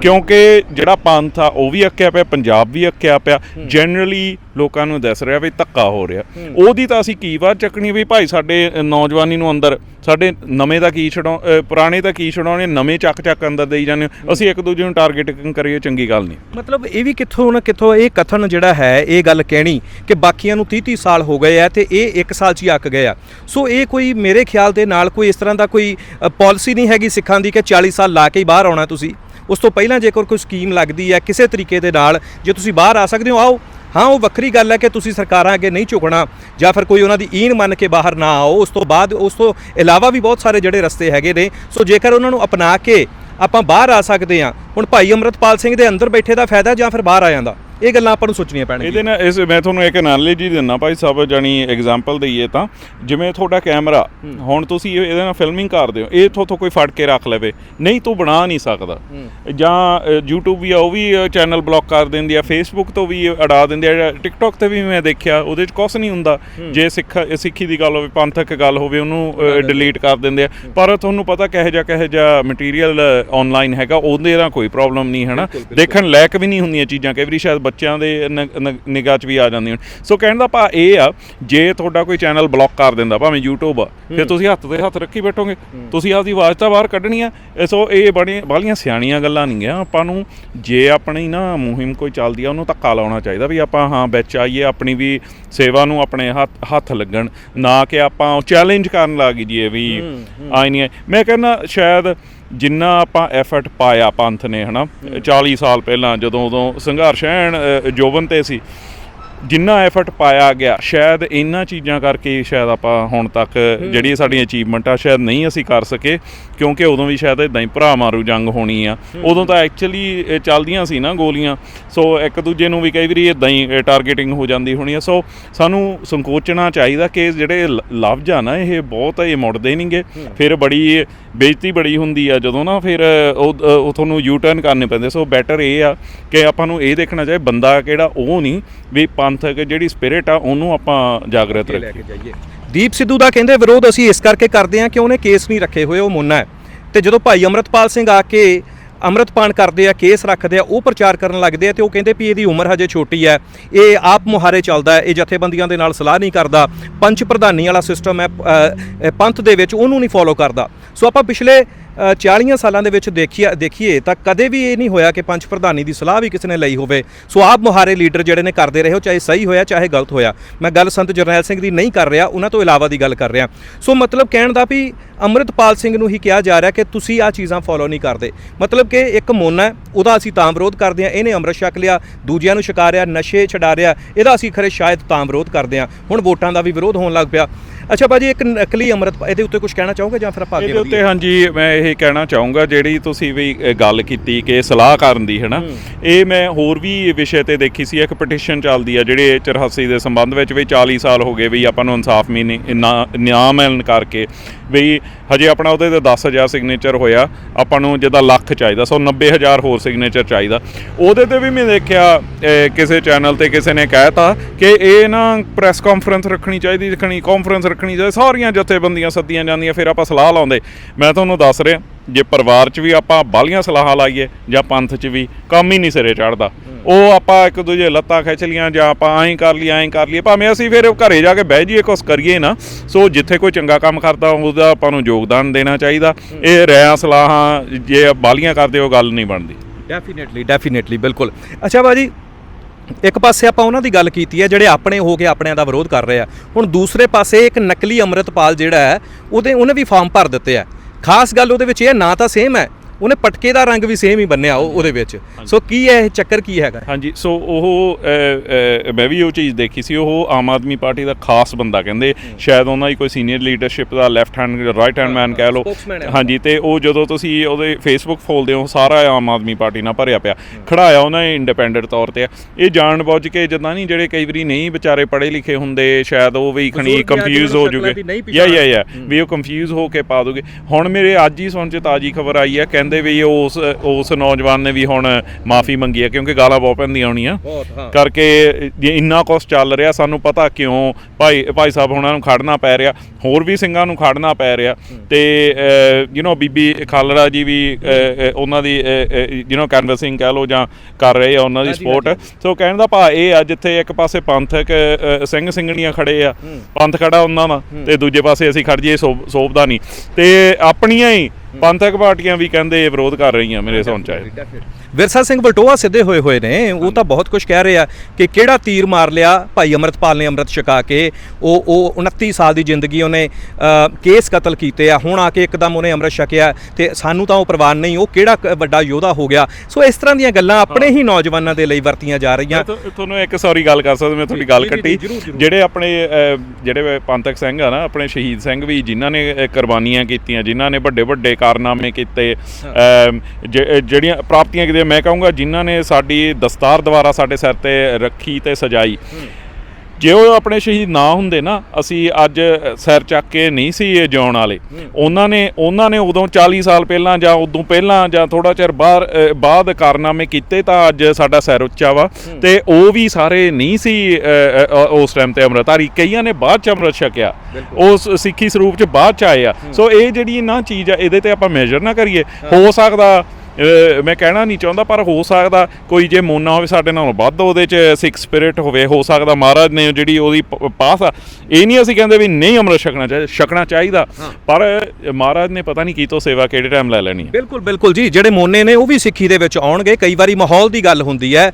ਕਿਉਂਕਿ ਜਿਹੜਾ ਪੰਥ ਆ ਉਹ ਵੀ ਅੱਕਿਆ ਪਿਆ ਪੰਜਾਬ ਵੀ ਅੱਕਿਆ ਪਿਆ। ਜਨਰਲੀ ਲੋਕਾਂ ਨੂੰ ਦੱਸ ਰਿਹਾ ਵੀ ਧੱਕਾ ਹੋ ਰਿਹਾ। ਉਹਦੀ ਤਾਂ ਅਸੀਂ ਕੀ ਵਾਰ ਚੱਕਣੀ ਵੀ ਭਾਈ ਸਾਡੇ ਨੌਜਵਾਨੀ ਨੂੰ ਅੰਦਰ ਸਾਡੇ ਨਵੇਂ ਦਾ ਕੀ ਛਡਾਉ ਪੁਰਾਣੇ ਦਾ ਕੀ ਛਡਾਉਣੇ ਨਵੇਂ ਚੱਕ ਚੱਕ ਅੰਦਰ ਦੇਈ ਜਾਂਦੇ। ਅਸੀਂ ਇੱਕ ਦੂਜੇ ਨੂੰ ਟਾਰਗੇਟ ਕਰੀਏ ਚੰਗੀ ਗੱਲ ਨਹੀਂ। ਮਤਲਬ ਇਹ ਵੀ ਕਿੱਥੋਂ ਨਾ ਕਿੱਥੋਂ ਇਹ ਕਥਨ ਜਿਹੜਾ ਹੈ ਇਹ ਗੱਲ ਕਹਿਣੀ ਕਿ ਬਾਕੀਆਂ ਨੂੰ 30 30 ਸਾਲ ਹੋ ਗਏ ਆ ਤੇ ਇਹ 1 ਸਾਲ 'ਚ ਹੀ ਅੱਕ ਗਏ ਆ। ਸੋ ਇਹ ਕੋਈ ਮੇਰੇ ਖਿਆਲ ਦੇ ਨਾਲ ਕੋਈ ਇਸ ਤਰ੍ਹਾਂ ਦਾ ਕੋਈ ਪਾਲਿਸੀ ਨਹੀਂ ਹੈਗੀ ਸਿੱਖਾਂ ਦੀ ਕਿ 40 ਸਾਲ ਲਾ ਕੇ ਹੀ ਬਾਹਰ ਆਉਣਾ ਤੁਸੀਂ। ਉਸ ਤੋਂ ਪਹਿਲਾਂ ਜੇਕਰ ਕੋਈ ਸਕੀਮ ਲੱਗਦੀ ਹੈ ਕਿਸੇ ਤਰੀਕੇ ਦੇ ਨਾਲ ਜੇ ਤੁਸੀਂ ਬਾਹਰ ਆ ਸਕਦੇ ਹੋ ਆਓ ਹਾਂ, ਉਹ ਵੱਖਰੀ ਗੱਲ ਹੈ ਕਿ ਤੁਸੀਂ ਸਰਕਾਰਾਂ ਅੱਗੇ ਨਹੀਂ ਝੁਕਣਾ ਜਾਂ ਫਿਰ ਕੋਈ ਉਹਨਾਂ ਦੀ ਈਨ ਮੰਨ ਕੇ ਬਾਹਰ ਨਾ ਆਓ। ਉਸ ਤੋਂ ਬਾਅਦ, ਉਸ ਤੋਂ ਇਲਾਵਾ ਵੀ ਬਹੁਤ ਸਾਰੇ ਜਿਹੜੇ ਰਸਤੇ ਹੈਗੇ ਨੇ। ਸੋ ਜੇਕਰ ਉਹਨਾਂ ਨੂੰ ਅਪਣਾ ਕੇ ਆਪਾਂ ਬਾਹਰ ਆ ਸਕਦੇ ਹਾਂ, ਹੁਣ ਭਾਈ ਅਮਰਤਪਾਲ ਸਿੰਘ ਦੇ ਅੰਦਰ ਬੈਠੇ ਦਾ ਫਾਇਦਾ ਜਾਂ ਫਿਰ ਬਾਹਰ ਆ ਜਾਂਦਾ? ਇਹ ਗੱਲਾਂ ਆਪਾਂ ਨੂੰ ਸੋਚਣੀਆਂ ਪੈਣਗੀਆਂ। ਇਹਦੇ ਨਾਲ ਇਸ ਮੈਂ ਤੁਹਾਨੂੰ ਇੱਕ ਐਨਾਲੋਜੀ ਦਿੰਨਾ ਭਾਈ ਸਾਹਿਬ ਜਾਨੀ ਐਗਜ਼ਾਮਪਲ ਦਈਏ ਤਾਂ ਜਿਵੇਂ ਤੁਹਾਡਾ ਕੈਮਰਾ ਹੁਣ ਤੁਸੀਂ ਇਹ- ਇਹਦੇ ਨਾਲ ਫਿਲਮਿੰਗ ਕਰਦੇ ਹੋ ਇਹ ਤੋਂ ਕੋਈ ਫੜ ਕੇ ਰੱਖ ਲਵੇ ਨਹੀਂ ਤੂੰ ਬਣਾ ਨਹੀਂ ਸਕਦਾ। ਜਾਂ YouTube ਵੀ ਆ ਉਹ ਵੀ ਚੈਨਲ ਬਲੌਕ ਕਰ ਦਿੰਦੀ ਆ Facebook ਤੋਂ ਵੀ ਅੜਾ ਦਿੰਦੇ ਆ TikTok ਤੇ ਵੀ ਮੈਂ ਦੇਖਿਆ ਉਹਦੇ 'ਚ ਕੁਝ ਨਹੀਂ ਹੁੰਦਾ। ਜੇ ਸਿੱਖ ਸਿੱਖੀ ਦੀ ਗੱਲ ਹੋਵੇ ਪੰਥਕ ਗੱਲ ਹੋਵੇ ਉਹਨੂੰ ਡਿਲੀਟ ਕਰ ਦਿੰਦੇ ਆ। ਪਰ ਤੁਹਾਨੂੰ ਪਤਾ ਕਿਹੋ ਜਿਹਾ ਕਿਹੋ ਜਿਹਾ ਮਟੀਰੀਅਲ ਆਨਲਾਈਨ ਹੈਗਾ ਉਹਦੇ ਨਾਲ ਕੋਈ ਪ੍ਰੋਬਲਮ ਨਹੀਂ ਹੈ ਨਾ ਦੇਖਣ ਲਾਇਕ ਵੀ ਨਹੀਂ ਹੁੰਦੀਆਂ ਚੀਜ਼ਾਂ ਕਈ ਵਾਰੀ ਸ਼ਾਇਦ ਬੱਚਿਆਂ ਦੇ ਨਿਗਾਹ 'ਚ ਵੀ ਆ ਜਾਂਦੀਆਂ ਸੋ ਕਹਿਣ ਦਾ ਭਾ ਇਹ ਆ ਜੇ ਤੁਹਾਡਾ ਕੋਈ ਚੈਨਲ ਬਲੌਕ ਕਰ ਦਿੰਦਾ ਭਾਵੇਂ YouTube ਆ ਫਿਰ ਤੁਸੀਂ ਹੱਥ ਤੇ ਹੱਥ ਰੱਖੀ ਬੈਠੋਗੇ। ਤੁਸੀਂ ਆਪਦੀ ਆਵਾਜ਼ ਤਾਂ ਬਾਹਰ ਕੱਢਣੀ ਆ। ਸੋ ਇਹ ਬੜੀ ਬਾਲੀਆਂ ਸਿਆਣੀਆਂ ਗੱਲਾਂ ਨਹੀਂ ਆ ਆਪਾਂ ਨੂੰ ਜੇ ਆਪਣੀ ਨਾ ਮੁਹਿੰਮ ਕੋਈ ਚੱਲਦੀ ਆ ਉਹਨੂੰ ਧੱਕਾ ਲਾਉਣਾ ਚਾਹੀਦਾ ਵੀ ਆਪਾਂ ਹਾਂ ਵਿੱਚ ਆਈਏ ਆਪਣੀ ਵੀ ਸੇਵਾ ਨੂੰ ਆਪਣੇ ਹੱਥ ਲੱਗਣ। ਨਾ ਕਿ ਆਪਾਂ ਚੈਲੰਜ ਕਰਨ ਲੱਗ ਜੀਏ ਵੀ ਆਈ ਨਹੀਂ। ਮੈਂ ਕਹਿੰਦਾ ਸ਼ਾਇਦ ਜਿੰਨਾ ਆਪਾਂ ਐਫਰਟ ਪਾਇਆ ਪੰਥ ਨੇ ਹਨਾ? 40 ਸਾਲ ਪਹਿਲਾਂ ਜਦੋਂ ਉਦੋਂ ਸੰਘਰਸ਼ ਐਨ ਅ, ਜੋਬਨ ਤੇ ਸੀ। ਜਿੰਨਾ ਐਫਰਟ ਪਾਇਆ ਗਿਆ ਸ਼ਾਇਦ ਇਹਨਾਂ ਚੀਜ਼ਾਂ ਕਰਕੇ ਸ਼ਾਇਦ ਆਪਾਂ ਹੁਣ ਤੱਕ ਜਿਹੜੀ ਸਾਡੀਆਂ ਅਚੀਵਮੈਂਟ ਆ ਸ਼ਾਇਦ ਨਹੀਂ ਅਸੀਂ ਕਰ ਸਕੇ ਕਿਉਂਕਿ ਉਦੋਂ ਵੀ ਸ਼ਾਇਦ ਇਦਾਂ ਹੀ ਭਰਾ ਮਾਰੂ ਜੰਗ ਹੋਣੀ ਆ। ਉਦੋਂ ਤਾਂ ਐਕਚੁਅਲੀ ਚੱਲਦੀਆਂ ਸੀ ਨਾ ਗੋਲੀਆਂ ਸੋ ਇੱਕ ਦੂਜੇ ਨੂੰ ਵੀ ਕਈ ਵਾਰੀ ਇਦਾਂ ਹੀ ਟਾਰਗੇਟਿੰਗ ਹੋ ਜਾਂਦੀ ਹੋਣੀ ਆ। ਸੋ ਸਾਨੂੰ ਸੰਕੋਚਣਾ ਚਾਹੀਦਾ ਕਿ ਜਿਹੜੇ ਲਫ਼ਜ਼ ਆ ਨਾ ਇਹ ਬਹੁਤ ਇਹ ਮੁੜਦੇ ਨਹੀਂਗੇ ਫਿਰ ਬੜੀ ਬੇਇੱਜ਼ਤੀ ਬੜੀ ਹੁੰਦੀ ਆ ਜਦੋਂ ਨਾ ਫਿਰ ਉਹ ਉਹ ਤੁਹਾਨੂੰ ਯੂ ਟਰਨ ਕਰਨੇ ਪੈਂਦੇ। ਸੋ ਬੈਟਰ ਇਹ ਆ ਕਿ ਆਪਾਂ ਨੂੰ ਇਹ ਦੇਖਣਾ ਚਾਹੀਦਾ ਬੰਦਾ ਕਿਹੜਾ ਉਹ ਨਹੀਂ ਵੀ ਪੰਥਕ ਜਿਹੜੀ ਸਪਿਰਿਟ ਆ ਉਹਨੂੰ ਆਪਾਂ ਜਾਗਰਤ ਲੈ ਰੱਖੀਏ। ਕੇ ਜਾਈਏ। ਦੀਪ ਸਿੱਧੂ ਦਾ ਕਹਿੰਦੇ ਵਿਰੋਧ ਅਸੀਂ ਇਸ ਕਰਕੇ ਕਰਦੇ ਹਾਂ ਕਿ ਉਹਨੇ ਕੇਸ ਨਹੀਂ ਰੱਖੇ ਹੋਏ ਉਹ ਮੁੰਨਾ ਹੈ। ਤੇ ਜਦੋਂ ਭਾਈ ਅਮਰਤਪਾਲ ਸਿੰਘ ਆ ਕੇ ਅੰਮ੍ਰਿਤਪਾਨ ਕਰਦੇ ਆ ਕੇਸ ਰੱਖਦੇ ਆ ਉਹ ਪ੍ਰਚਾਰ ਕਰਨ ਲੱਗਦੇ ਆ ਤੇ ਉਹ ਕਹਿੰਦੇ ਵੀ ਇਹਦੀ ਉਮਰ ਹਜੇ ਛੋਟੀ ਹੈ। ਇਹ ਆਪ ਮੁਹਾਰੇ ਚੱਲਦਾ ਹੈ ਇਹ ਜਥੇਬੰਦੀਆਂ ਦੇ ਨਾਲ ਸਲਾਹ ਨਹੀਂ ਕਰਦਾ। ਪੰਚ ਪ੍ਰਧਾਨੀ ਵਾਲਾ ਸਿਸਟਮ ਹੈ ਪੰਥ ਦੇ ਵਿੱਚ ਉਹਨੂੰ ਨਹੀਂ ਫੋਲੋ ਕਰਦਾ। ਸੋ ਆਪਾਂ ਪਿਛਲੇ 40 ਸਾਲਾਂ ਦੇ ਵਿੱਚ ਦੇਖੀਏ ਦੇਖੀਏ ਤਾਂ ਕਦੇ ਵੀ ਇਹ ਨਹੀਂ ਹੋਇਆ ਕਿ ਪੰਚ ਪ੍ਰਧਾਨੀ ਦੀ ਸਲਾਹ ਵੀ ਕਿਸੇ ਨੇ ਲਈ ਹੋਵੇ। ਸੋ ਆਪ ਮੁਹਾਰੇ ਲੀਡਰ ਜਿਹੜੇ ਨੇ ਕਰਦੇ ਰਹੇ ਹੋ ਚਾਹੇ ਸਹੀ ਹੋਇਆ, ਚਾਹੇ ਗਲਤ ਹੋਇਆ। ਮੈਂ ਗੱਲ ਸੰਤ ਜਰਨੈਲ ਸਿੰਘ ਦੀ ਨਹੀਂ ਕਰ ਰਿਹਾ, ਉਹਨਾਂ ਤੋਂ ਇਲਾਵਾ ਦੀ ਗੱਲ ਕਰ ਰਿਹਾ। ਸੋ ਮਤਲਬ ਕਹਿਣ ਦਾ ਵੀ ਅੰਮ੍ਰਿਤਪਾਲ ਸਿੰਘ ਨੂੰ ਹੀ ਕਿਹਾ ਜਾ ਰਿਹਾ ਕਿ ਤੁਸੀਂ ਆ ਚੀਜ਼ਾਂ ਫੋਲੋ ਨਹੀਂ ਕਰਦੇ। ਮਤਲਬ ਕਿ ਇੱਕ ਮੋਨਾ ਉਹਦਾ ਅਸੀਂ ਤਾਂ ਵਿਰੋਧ ਕਰਦੇ ਹਾਂ, ਇਹਨੇ ਅੰਮ੍ਰਿਤ ਛਕ ਲਿਆ, ਦੂਜਿਆਂ ਨੂੰ ਛਕਾ ਰਿਹਾ, ਨਸ਼ੇ ਛਡਾ ਰਿਹਾ, ਇਹਦਾ ਅਸੀਂ ਖਰੇ ਸ਼ਾਇਦ ਤਾਂ ਵਿਰੋਧ ਕਰਦੇ ਹਾਂ। ਹੁਣ ਵੋਟਾਂ ਦਾ ਵੀ ਵਿਰੋਧ ਹੋਣ ਲੱਗ ਪਿਆ। ਅੱਛਾ ਭਾਜੀ ਇੱਕ ਨਕਲੀ ਅੰਮ੍ਰਿਤ ਇਹਦੇ ਉੱਤੇ ਕੁਝ ਕਹਿਣਾ ਚਾਹੋਗੇ ਜਾਂ ਫਿਰ ਆਪਾਂ ਅੱਗੇ ਇਹਦੇ ਉੱਤੇ ਹਾਂਜੀ ਮੈਂ ਇਹ ਕਹਿਣਾ ਚਾਹੂੰਗਾ ਜਿਹੜੀ ਤੁਸੀਂ ਵੀ ਗੱਲ ਕੀਤੀ ਕਿ ਸਲਾਹ ਕਰਨ ਦੀ ਹੈ। ਨਾ ਇਹ ਮੈਂ ਹੋਰ ਵੀ ਵਿਸ਼ੇ ਤੇ ਦੇਖੀ ਸੀ ਇੱਕ ਪਟੀਸ਼ਨ ਚੱਲਦੀ ਆ ਜਿਹੜੇ 84 ਦੇ ਸੰਬੰਧ ਵਿੱਚ ਵੀ 40 ਸਾਲ ਹੋ ਗਏ ਵੀ ਆਪਾਂ ਨੂੰ ਇਨਸਾਫ ਨਾ- ਨਿਆਂ ਮਿਲਣ ਕਰਕੇ ਵੀ ਹਜੇ ਆਪਣਾ ਉਹਦੇ ਤੇ 10000 ਸਿਗਨੇਚਰ ਹੋਇਆ ਆਪਾਂ ਨੂੰ ਜਿੱਦਾਂ ਲੱਖ ਚਾਹੀਦਾ ਸੋ 90000 ਹੋਰ ਸਿਗਨੇਚਰ ਚਾਹੀਦਾ। ਉਹਦੇ ਤੇ ਵੀ ਮੈਂ ਦੇਖਿਆ ਕਿਸੇ ਚੈਨਲ ਤੇ ਕਿਸੇ ਨੇ ਕਹਿਤਾ ਕਿ ਇਹ ਨਾ ਪ੍ਰੈਸ ਕਾਨਫਰੰਸ ਰੱਖਣੀ ਚਾਹੀਦੀ ਰੱਖਣੀ ਕਾਨਫਰੰਸ ਰੱਖਣੀ ਚਾਹੀਦੀ ਸਾਰੀਆਂ ਜਥੇਬੰਦੀਆਂ ਸੱਦੀਆਂ ਜਾਂਦੀਆਂ, ਫਿਰ ਆਪਾਂ ਸਲਾਹ ਲਾਉਂਦੇ। ਮੈਂ ਤੁਹਾਨੂੰ ਦੱਸ ਰਿਹਾ, ਜੇ ਪਰਿਵਾਰ 'ਚ ਵੀ ਆਪਾਂ ਬਾਲੀਆਂ ਸਲਾਹਾਂ ਲਾਈਏ, ਜਾਂ ਪੰਥ 'ਚ ਵੀ, ਕੰਮ ਹੀ ਨਹੀਂ ਸਿਰੇ ਚੜਦਾ ਉਹ ਆਪਾਂ ਇੱਕ ਦੂਜੇ ਲੱਤਾਂ ਖਿੱਚ ਲੀਆਂ, ਜਾਂ ਆਪਾਂ ਐਂ ਕਰ ਲਈ ਐਂ ਕਰ ਲਈਏ, ਭਾਵੇਂ ਅਸੀਂ ਫਿਰ ਘਰੇ ਜਾ ਕੇ ਬਹਿ ਜਾਈਏ, ਕੁਛ ਕਰੀਏ ਨਾ, ਸੋ ਜਿੱਥੇ ਕੋਈ ਚੰਗਾ ਕੰਮ ਕਰਦਾ, ਉਹਦਾ ਆਪਾਂ ਨੂੰ ਯੋਗਦਾਨ ਦੇਣਾ ਚਾਹੀਦਾ। ਇਹ ਰਿਆਂ ਸਲਾਹਾਂ, ਜੇ ਬਾਲੀਆਂ ਕਰਦੇ, ਉਹ ਗੱਲ ਨਹੀਂ ਬਣਦੀ। ਡੈਫੀਨਿਟਲੀ ਡੈਫੀਨਿਟਲੀ ਬਿਲਕੁਲ। ਅੱਛਾ ਭਾਜੀ ਇੱਕ ਪਾਸੇ ਆਪਾਂ ਉਹਨਾਂ ਦੀ ਗੱਲ ਕੀਤੀ ਹੈ ਜਿਹੜੇ ਆਪਣੇ ਹੋ ਕੇ ਆਪਣਿਆਂ ਦਾ ਵਿਰੋਧ ਕਰ ਰਹੇ ਆ। ਹੁਣ ਦੂਸਰੇ ਪਾਸੇ ਇੱਕ ਨਕਲੀ ਅੰਮ੍ਰਿਤਪਾਲ ਜਿਹੜਾ ਹੈ ਉਹਦੇ ਉਹਨੇ ਵੀ ਫਾਰਮ ਭਰ ਦਿੱਤੇ ਆ। ਖਾਸ ਗੱਲ ਉਹਦੇ ਵਿੱਚ ਇਹ ਹੈ, ਨਾ ਤਾਂ ਸੇਮ ਹੈ ਉਹਨੇ ਪਟਕੇ ਦਾ ਰੰਗ ਵੀ ਸੇਮ ਹੀ ਬੰਨਿਆ ਉਹ- ਉਹਦੇ ਵਿੱਚ। ਸੋ ਕੀ ਹੈ ਇਹ ਚੱਕਰ ਕੀ ਹੈਗਾ? ਹਾਂਜੀ ਸੋ ਉਹ ਅ, ਅ, ਮੈਂ ਵੀ ਉਹ ਚੀਜ਼ ਦੇਖੀ ਸੀ ਉਹ ਆਮ ਆਦਮੀ ਪਾਰਟੀ ਦਾ ਖਾਸ ਬੰਦਾ ਕਹਿੰਦੇ ਸ਼ਾਇਦ ਉਹਨਾਂ ਦੀ ਕੋਈ ਸੀਨੀਅਰ ਲੀਡਰਸ਼ਿਪ ਦਾ left hand right hand man ਕਹਿ ਲਓ। Spokesman ਹੈ ਹਾਂਜੀ ਤੇ ਉਹ ਜਦੋਂ ਤੁਸੀਂ ਉਹਦੇ ਫੇਸਬੁੱਕ ਫੋਲਦੇ ਹੋ ਸਾਰਾ ਆਮ ਆਦਮੀ ਪਾਰਟੀ ਨਾਲ ਭਰਿਆ ਪਿਆ। ਖੜਾਇਆ ਉਹਨਾਂ ਨੇ ਇੰਡੀਪੈਂਡੈਂਟ ਤੌਰ ਤੇ। ਆ। ਇਹ ਜਾਣ ਬੁੱਝ ਕੇ ਜਦਾਂ ਨਹੀਂ ਜਿਹੜੇ ਕਈ ਵਾਰੀ ਨਹੀਂ ਵਿਚਾਰੇ ਪੜ੍ਹੇ ਲਿਖੇ ਹੁੰਦੇ ਸ਼ਾਇਦ ਉਹ ਵੀ ਖਣੀ ਬਜ਼ੁਰਗ ਜਾਂ ਕੰਫਿਊਜ਼ ਜਿਹਨਾਂ ਹੋ ਜੂਗੇ। ਸ਼ਕਲਾਂ ਦੀ ਨਹੀਂ ਯਾ। ਯਾ ਯਾ ਵੀ ਉਹ ਕੰਫਿਊਜ਼ ਹੋ ਕੇ ਪਾ ਦੋਗੇ। ਹੁਣ ਮੇਰੇ ਅੱਜ ਹੀ ਸੁਣ ਚ ਤਾਜੀ ਖਬਰ ਆਈ ਹੈ ਕਹਿੰਦੇ ਵੀ ਉਸ ਉਸ ਨੌਜਵਾਨ ਨੇ ਵੀ ਹੁਣ ਮਾਫੀ ਮੰਗੀ ਹੈ ਕਿਉਂਕਿ ਗਾਲਾਂ ਬਹੁਤ ਪੈਂਦੀਆਂ ਹੋਣੀਆਂ ਬਹੁਤ ਹਾਂ ਕਰਕੇ ਜੇ ਇੰਨਾ ਕੁਛ ਚੱਲ ਰਿਹਾ ਸਾਨੂੰ ਪਤਾ ਕਿਉਂ ਭਾਈ ਭਾਈ ਸਾਹਿਬ ਉਹਨਾਂ ਨੂੰ ਖੜਨਾ ਪੈ ਰਿਹਾ ਹੋਰ ਵੀ ਸਿੰਘਾਂ ਨੂੰ ਖੜਨਾ ਪੈ ਰਿਹਾ ਤੇ ਯੂ نو ਬੀਬੀ ਖਾਲੜਾ ਜੀ ਵੀ ਅਹ, ਅਹ, ਉਹਨਾਂ ਦੀ ਯੂ نو ਕੈਨਵਸਿੰਗ ਕਹਿ ਲਓ ਜਾਂ ਕਰ ਰਹੇ ਆ ਉਹਨਾਂ ਦੀ ਹਾਂਜੀ, ਸਪੋਰਟ ਸੋ ਕਹਿਣ ਦਾ ਭਾ ਇਹ ਆ ਜਿੱਥੇ ਇੱਕ ਪਾਸੇ ਪੰਥਕ ਅਹ, ਸਿੰਘ ਸਿੰਘਣੀਆਂ ਖੜੇ ਆ ਪੰਥ ਖੜਾ ਉਹਨਾਂ ਦਾ ਤੇ ਦੂਜੇ ਪਾਸੇ ਅਸੀਂ ਖੜ ਜਾਈਏ ਸੋਭ- ਸੋਭਦਾ ਨਹੀਂ ਤੇ ਆਪਣੀਆਂ ਹੀ ਪੰਥਕ ਪਾਰਟੀਆਂ ਵੀ ਕਹਿੰਦੇ ਵਿਰੋਧ ਕਰ ਰਹੀਆਂ ਮੇਰੇ ਸੁਣ ਚ ਆਏ। ਵਿਰਸਾ ਸਿੰਘ ਬਲਟੋਆ ਸਿੱਧੇ ਹੋਏ ਹੋਏ ਨੇ ਉਹ ਤਾਂ ਬਹੁਤ ਕੁਝ ਕਹਿ ਰਹੇ ਆ ਕਿ ਕਿਹੜਾ ਤੀਰ ਮਾਰ ਲਿਆ ਭਾਈ ਅਮਰਤਪਾਲ ਨੇ ਅੰਮ੍ਰਿਤ ਛਕਾ ਕੇ ਉਹ ਉਹ 29 ਸਾਲ ਦੀ ਜ਼ਿੰਦਗੀ ਉਹਨੇ ਕੇਸ ਕਤਲ ਕੀਤੇ ਆ ਹੁਣ ਆ ਕੇ ਇੱਕਦਮ ਉਹਨੇ ਅੰਮ੍ਰਿਤ ਛਕਿਆ ਤੇ ਸਾਨੂੰ ਤਾਂ ਉਹ ਪ੍ਰਵਾਨ ਨਹੀਂ ਉਹ ਕਿਹੜਾ ਵੱਡਾ ਯੋਧਾ ਹੋ ਗਿਆ। ਸੋ ਇਸ ਤਰ੍ਹਾਂ ਦੀਆਂ ਗੱਲਾਂ ਆਪਣੇ ਹੀ ਨੌਜਵਾਨਾਂ ਦੇ ਲਈ ਵਰਤੀਆਂ ਜਾ ਰਹੀਆਂ। ਤੁਹਾਨੂੰ ਇੱਕ ਸੌਰੀ ਗੱਲ ਕਰ ਸਕਦਾ ਮੈਂ ਤੁਹਾਡੀ ਗੱਲ ਕੱਟੀ। ਜਿਹੜੇ ਆਪਣੇ ਜਿਹੜੇ ਪੰਥਕ ਸਿੰਘ ਆ ਨਾ ਆਪਣੇ ਸ਼ਹੀਦ ਸਿੰਘ ਵੀ ਜਿਨ੍ਹਾਂ ਨੇ ਕੁਰਬਾਨੀਆਂ ਕੀਤੀਆਂ ਜਿਨ੍ਹਾਂ ਨੇ ਵੱਡੇ ਵੱਡੇ ਕਾਰਨਾਮੇ ਕੀਤੇ ਜਿਹੜੀਆਂ ਪ੍ਰਾਪਤੀਆਂ ਕੀਤੀਆਂ ਮੈਂ ਕਹੂੰਗਾ ਜਿਨ੍ਹਾਂ ਨੇ ਸਾਡੀ ਦਸਤਾਰ ਦੁਆਰਾ ਸਾਡੇ ਸਿਰ ਤੇ ਰੱਖੀ ਤੇ ਸਜਾਈ। ਜੇ ਉਹ ਆਪਣੇ ਸ਼ਹੀਦ ਨਾ ਹੁੰਦੇ ਨਾ ਅਸੀਂ ਅੱਜ ਸਿਰ ਚੱਕ ਕੇ ਨਹੀਂ ਸੀ ਇਹ ਜਿਉਣ ਵਾਲੇ। ਉਹਨਾਂ ਨੇ ਉਹਨਾਂ ਨੇ ਉਦੋਂ 40 ਸਾਲ ਪਹਿਲਾਂ ਜਾਂ ਉਦੋਂ ਪਹਿਲਾਂ ਜਾਂ ਥੋੜਾ ਚਿਰ ਬਾਹਰ ਬਾਅਦ ਕਾਰਨਾਮੇ ਕੀਤੇ ਤਾਂ ਅੱਜ ਸਾਡਾ ਸਿਰ ਉੱਚਾ ਵਾ। ਤੇ ਉਹ ਵੀ ਸਾਰੇ ਨਹੀਂ ਸੀ ਉਸ ਟਾਈਮ ਤੇ ਅੰਮ੍ਰਿਤਧਾਰੀ। ਕਈਆਂ ਨੇ ਬਾਅਦ ਚ ਅੰਮ੍ਰਿਤ ਛਕਿਆ। ਉਸ ਸਿੱਖੀ ਸਰੂਪ ਚ ਬਾਅਦ ਚ ਆਏ ਆ। ਸੋ ਇਹ ਜਿਹੜੀ ਨਾ ਚੀਜ਼ ਆ ਇਹਦੇ ਤੇ ਆਪਾਂ ਮੇਜਰ ਨਾ ਕਰੀਏ। ਹੋ ਸਕਦਾ ਮੈਂ ਕਹਿਣਾ ਨਹੀਂ ਚਾਹੁੰਦਾ ਪਰ ਹੋ ਸਕਦਾ ਕੋਈ ਜੇ ਮੋਨਾ ਹੋਵੇ ਸਾਡੇ ਨਾਲੋਂ ਵੱਧ ਉਹਦੇ ਚ ਸਿੱਖ ਸਪਿਰਿਟ ਹੋਵੇ ਹੋ ਸਕਦਾ ਮਹਾਰਾਜ ਨੇ ਜਿਹੜੀ ਉਹਦੀ ਪਾਸ ਆ। ਇਹ ਨਹੀਂ ਅਸੀਂ ਕਹਿੰਦੇ ਵੀ ਨਹੀਂ ਅੰਮ੍ਰਿਤ ਛਕਣਾ ਚਾਹੀਦਾ ਛਕਣਾ ਚਾਹੀਦਾ ਪਰ ਮਹਾਰਾਜ ਨੇ ਪਤਾ ਨਹੀਂ ਕੀ ਤੋਂ ਸੇਵਾ ਕਿਹੜੇ ਟਾਈਮ ਲੈ ਲੈਣੀ ਹੈ ਬਿਲਕੁਲ ਬਿਲਕੁਲ ਜੀ ਜਿਹੜੇ ਮੋਨੇ ਨੇ ਉਹ ਵੀ ਸਿੱਖੀ ਦੇ ਵਿੱਚ ਆਉਣਗੇ। ਕਈ ਵਾਰੀ ਮਾਹੌਲ ਦੀ ਗੱਲ ਹੁੰਦੀ ਹੈ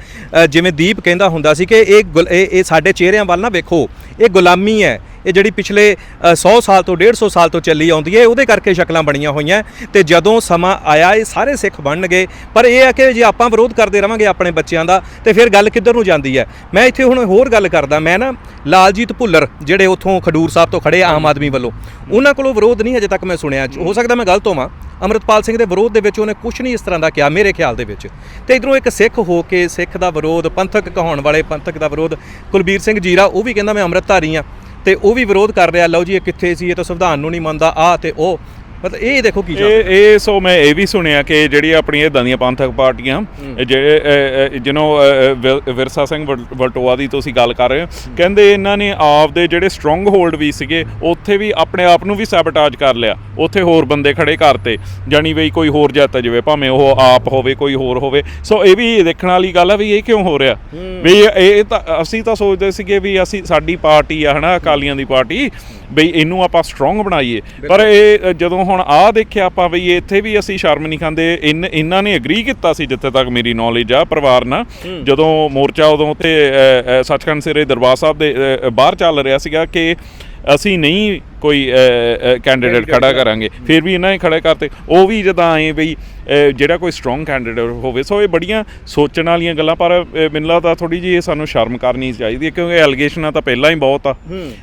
ਜਿਵੇਂ ਦੀਪ ਕਹਿੰਦਾ ਹੁੰਦਾ ਸੀ ਕਿ ਇਹ ਇਹ ਸਾਡੇ ਚਿਹਰਿਆਂ ਵੱਲ ਨਾ ਵੇਖੋ ਇਹ ਗੁਲਾਮੀ ਹੈ। ਇਹ ਜਿਹੜੀ ਪਿਛਲੇ ਅ, 100 ਸਾਲ ਤੋਂ 150 ਸਾਲ ਤੋਂ ਚੱਲੀ ਆਉਂਦੀ ਹੈ ਉਹਦੇ ਕਰਕੇ ਸ਼ਕਲਾਂ ਬਣੀਆਂ ਹੋਈਆਂ ਤੇ ਜਦੋਂ ਸਮਾਂ ਆਇਆ ਇਹ ਸਾਰੇ ਸਿੱਖ ਬਣਨਗੇ। ਪਰ ਇਹ ਹੈ ਕਿ ਜੇ ਆਪਾਂ ਵਿਰੋਧ ਕਰਦੇ ਰਵਾਂਗੇ ਆਪਣੇ ਬੱਚਿਆਂ ਦਾ ਤੇ ਫਿਰ ਗੱਲ ਕਿੱਧਰ ਨੂੰ ਜਾਂਦੀ ਹੈ? ਮੈਂ ਇੱਥੇ ਹੁਣ ਹੋਰ ਗੱਲ ਕਰਦਾ ਮੈਂ ਨਾ ਲਾਲਜੀਤ ਭੁੱਲਰ ਜਿਹੜੇ ਉੱਥੋਂ ਖਡੂਰ ਸਾਹਿਬ ਤੋਂ ਖੜੇ ਆਮ ਆਦਮੀ ਵੱਲੋਂ ਉਹਨਾਂ ਕੋਲੋਂ ਵਿਰੋਧ ਨਹੀਂ ਅਜੇ ਤੱਕ ਮੈਂ ਸੁਣਿਆ। ਹੋ ਸਕਦਾ ਮੈਂ ਗਲਤ ਹੋਵਾਂ। ਅਮਰਤਪਾਲ ਸਿੰਘ ਦੇ ਵਿਰੋਧ ਦੇ ਵਿੱਚ ਉਹਨੇ ਕੁਝ ਨਹੀਂ ਇਸ ਤਰ੍ਹਾਂ ਦਾ ਕਿਹਾ ਮੇਰੇ ਖਿਆਲ ਦੇ ਵਿੱਚ। ਤੇ ਇਧਰੋਂ ਇੱਕ ਸਿੱਖ ਹੋ ਕੇ ਸਿੱਖ ਦਾ ਵਿਰੋਧ ਪੰਥਕ ਕਹਾਉਣ ਵਾਲੇ ਪੰਥਕ ਦਾ ਵਿਰੋਧ ਕੁਲਬੀਰ ਸਿੰਘ ਜੀਰਾ ਉਹ ਵੀ ਕਹਿੰਦਾ ਮੈਂ ਅੰਮ੍ਰਿਤਧਾਰੀ ਆ ਤੇ ਉਹ ਵੀ ਵਿਰੋਧ ਕਰ ਰਿਹਾ, ਲਓ ਜੀ ਇਹ ਕਿੱਥੇ ਸੀ, ਇਹ ਤਾਂ ਸੰਵਿਧਾਨ ਨੂੰ ਨਹੀਂ ਮੰਨਦਾ ਆ ਤੇ ਉਹ। ਮਤਲਬ ਇਹ ਦੇਖੋ ਕੀ ਚੱਲ ਇਹ ਇਹ ਸੋ ਮੈਂ ਇਹ ਵੀ ਸੁਣਿਆ ਕਿ ਜਿਹੜੀ ਆਪਣੀ ਇਦਾਂ ਦੀਆਂ ਪੰਥਕ ਪਾਰਟੀਆਂ ਜਿਹੜੇ ਜਿਨੋ ਵਿਰਸਾ ਸਿੰਘ ਵਲ- ਵਲਟੋਆ ਦੀ ਤੁਸੀਂ ਗੱਲ ਕਰ ਰਹੇ ਹੋ ਕਹਿੰਦੇ ਇਹਨਾਂ ਨੇ ਆਪ ਦੇ ਜਿਹੜੇ ਸਟਰੋਂਗ ਹੋਲਡ ਵੀ ਸੀਗੇ ਉੱਥੇ ਵੀ ਆਪਣੇ ਆਪ ਨੂੰ ਵੀ ਸੈਬਟਾਜ ਕਰ ਲਿਆ ਉੱਥੇ ਹੋਰ ਬੰਦੇ ਖੜੇ ਕਰਤੇ ਜਾਨੀ ਵੀ ਕੋਈ ਹੋਰ ਜਿੱਤ ਜਾਵੇ ਭਾਵੇਂ ਉਹ ਆਪ ਹੋਵੇ ਕੋਈ ਹੋਰ ਹੋਵੇ। ਸੋ ਇਹ ਵੀ ਦੇਖਣ ਵਾਲੀ ਗੱਲ ਆ ਵੀ ਇਹ ਕਿਉਂ ਹੋ ਰਿਹਾ? ਵੀ ਇਹ ਤਾਂ ਅਸੀਂ ਤਾਂ ਸੋਚਦੇ ਸੀਗੇ ਵੀ ਅਸੀਂ ਸਾਡੀ ਪਾਰਟੀ ਆ ਹਨਾ ਅਕਾਲੀਆਂ ਦੀ ਪਾਰਟੀ ਬਈ ਇਹਨੂੰ ਆਪਾਂ ਸਟਰੋਂਗ ਬਣਾਈਏ। ਪਰ ਇਹ ਜਦੋਂ ਹੁਣ ਆਹ ਦੇਖਿਆ ਆਪਾਂ ਬਈ ਇੱਥੇ ਵੀ ਅਸੀਂ ਸ਼ਰਮ ਨਹੀਂ ਖਾਂਦੇ। ਇਨ- ਇਹਨਾਂ ਨੇ ਅਗਰੀ ਕੀਤਾ ਸੀ ਜਿੱਥੇ ਤੱਕ ਮੇਰੀ ਨੌਲੇਜ ਆ ਪਰਿਵਾਰ ਨਾਲ। ਜਦੋਂ ਮੋਰਚਾ ਉਦੋਂ ਤੇ ਸੱਚਖੰਡ ਸਿਰੇ ਦਰਬਾਰ ਸਾਹਿਬ ਦੇ ਬਾਹਰ ਚੱਲ ਰਿਹਾ ਸੀਗਾ ਕਿ ਅਸੀਂ ਨਹੀਂ ਕੋਈ ਕੈਂਡੀਡੇਟ ਖੜਾ ਕਰਾਂਗੇ। ਫਿਰ ਵੀ ਇਹਨਾਂ ਨੇ ਖੜੇ ਕਰਤੇ। ਉਹ ਵੀ ਜਦਾਂ ਆਏ ਬਈ ਜਿਹੜਾ ਕੋਈ ਸਟਰੋਂਗ ਕੈਂਡੀਡੇਟ ਹੋਵੇ। ਸੋ ਇਹ ਬੜੀਆਂ ਸੋਚਣ ਵਾਲੀਆਂ ਗੱਲਾਂ ਪਰ ਮੈਨੂੰ ਲੱਗਦਾ ਥੋੜੀ ਜਿਹੀ ਇਹ ਸਾਨੂੰ ਸ਼ਰਮ ਕਰਨੀ ਚਾਹੀਦੀ ਹੈ ਕਿਉਂਕਿ ਐਲੀਗੇਸ਼ਨਾਂ ਤਾਂ ਪਹਿਲਾਂ ਹੀ ਬਹੁਤ ਆ।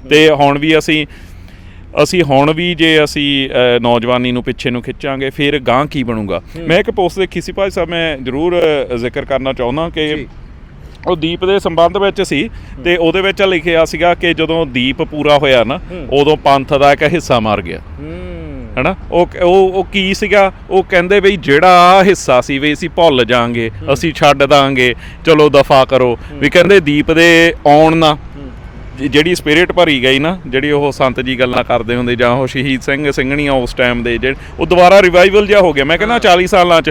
ਤੇ ਹੁਣ ਵੀ ਅਸੀਂ ਅਸੀਂ ਹੁਣ ਵੀ ਜੇ ਅਸੀਂ ਨੌਜਵਾਨੀ ਨੂੰ ਪਿੱਛੇ ਨੂੰ ਖਿੱਚਾਂਗੇ ਫਿਰ ਗਾਂ ਕੀ ਬਣੂਗਾ? ਮੈਂ ਇੱਕ ਪੋਸਟ ਦੇਖੀ ਸੀ ਭਾਈ ਸਾਹਿਬ ਮੈਂ ਜ਼ਰੂਰ ਜ਼ਿਕਰ ਕਰਨਾ ਚਾਹੁੰਦਾ ਕਿ ਜੀ। ਉਹ ਦੀਪ ਦੇ ਸੰਬੰਧ ਵਿੱਚ ਸੀ ਤੇ ਉਹਦੇ ਵਿੱਚ ਲਿਖਿਆ ਸੀਗਾ ਕਿ ਜਦੋਂ ਦੀਪ ਪੂਰਾ ਹੋਇਆ ਨਾ ਉਦੋਂ ਪੰਥ ਦਾ ਇੱਕ ਹਿੱਸਾ ਮਰ ਗਿਆ। ਹਨਾ? ਉਹ ਉਹ ਉਹ ਕੀ ਸੀਗਾ? ਉਹ ਕਹਿੰਦੇ ਬਈ ਜਿਹੜਾ ਹਿੱਸਾ ਸੀ ਵੀ ਅਸੀਂ ਭੁੱਲ ਜਾਾਂਗੇ ਅਸੀਂ ਛੱਡ ਦਾਂਗੇ ਚਲੋ ਦਫਾ ਕਰੋ। ਵੀ ਕਹਿੰਦੇ ਦੀਪ ਦੇ ਆਉਣ ਨਾ ਜ- ਜਿਹੜੀ ਸਪਿਰਿਟ ਭਰੀ ਗਈ ਨਾ ਜਿਹੜੀ ਉਹ ਸੰਤ ਜੀ ਗੱਲਾਂ ਕਰਦੇ ਹੁੰਦੇ ਜਾਂ ਉਹ ਸ਼ਹੀਦ ਸਿੰਘ ਸਿੰਘਣੀਆਂ ਉਸ ਟਾਈਮ ਦੇ ਜਿਹੜੇ ਉਹ ਦੁਬਾਰਾ ਰਿਵਾਈਵਲ ਜਿਹਾ ਹੋ ਗਿਆ। ਮੈਂ ਕਹਿੰਦਾ 40 ਸਾਲਾਂ ਚ।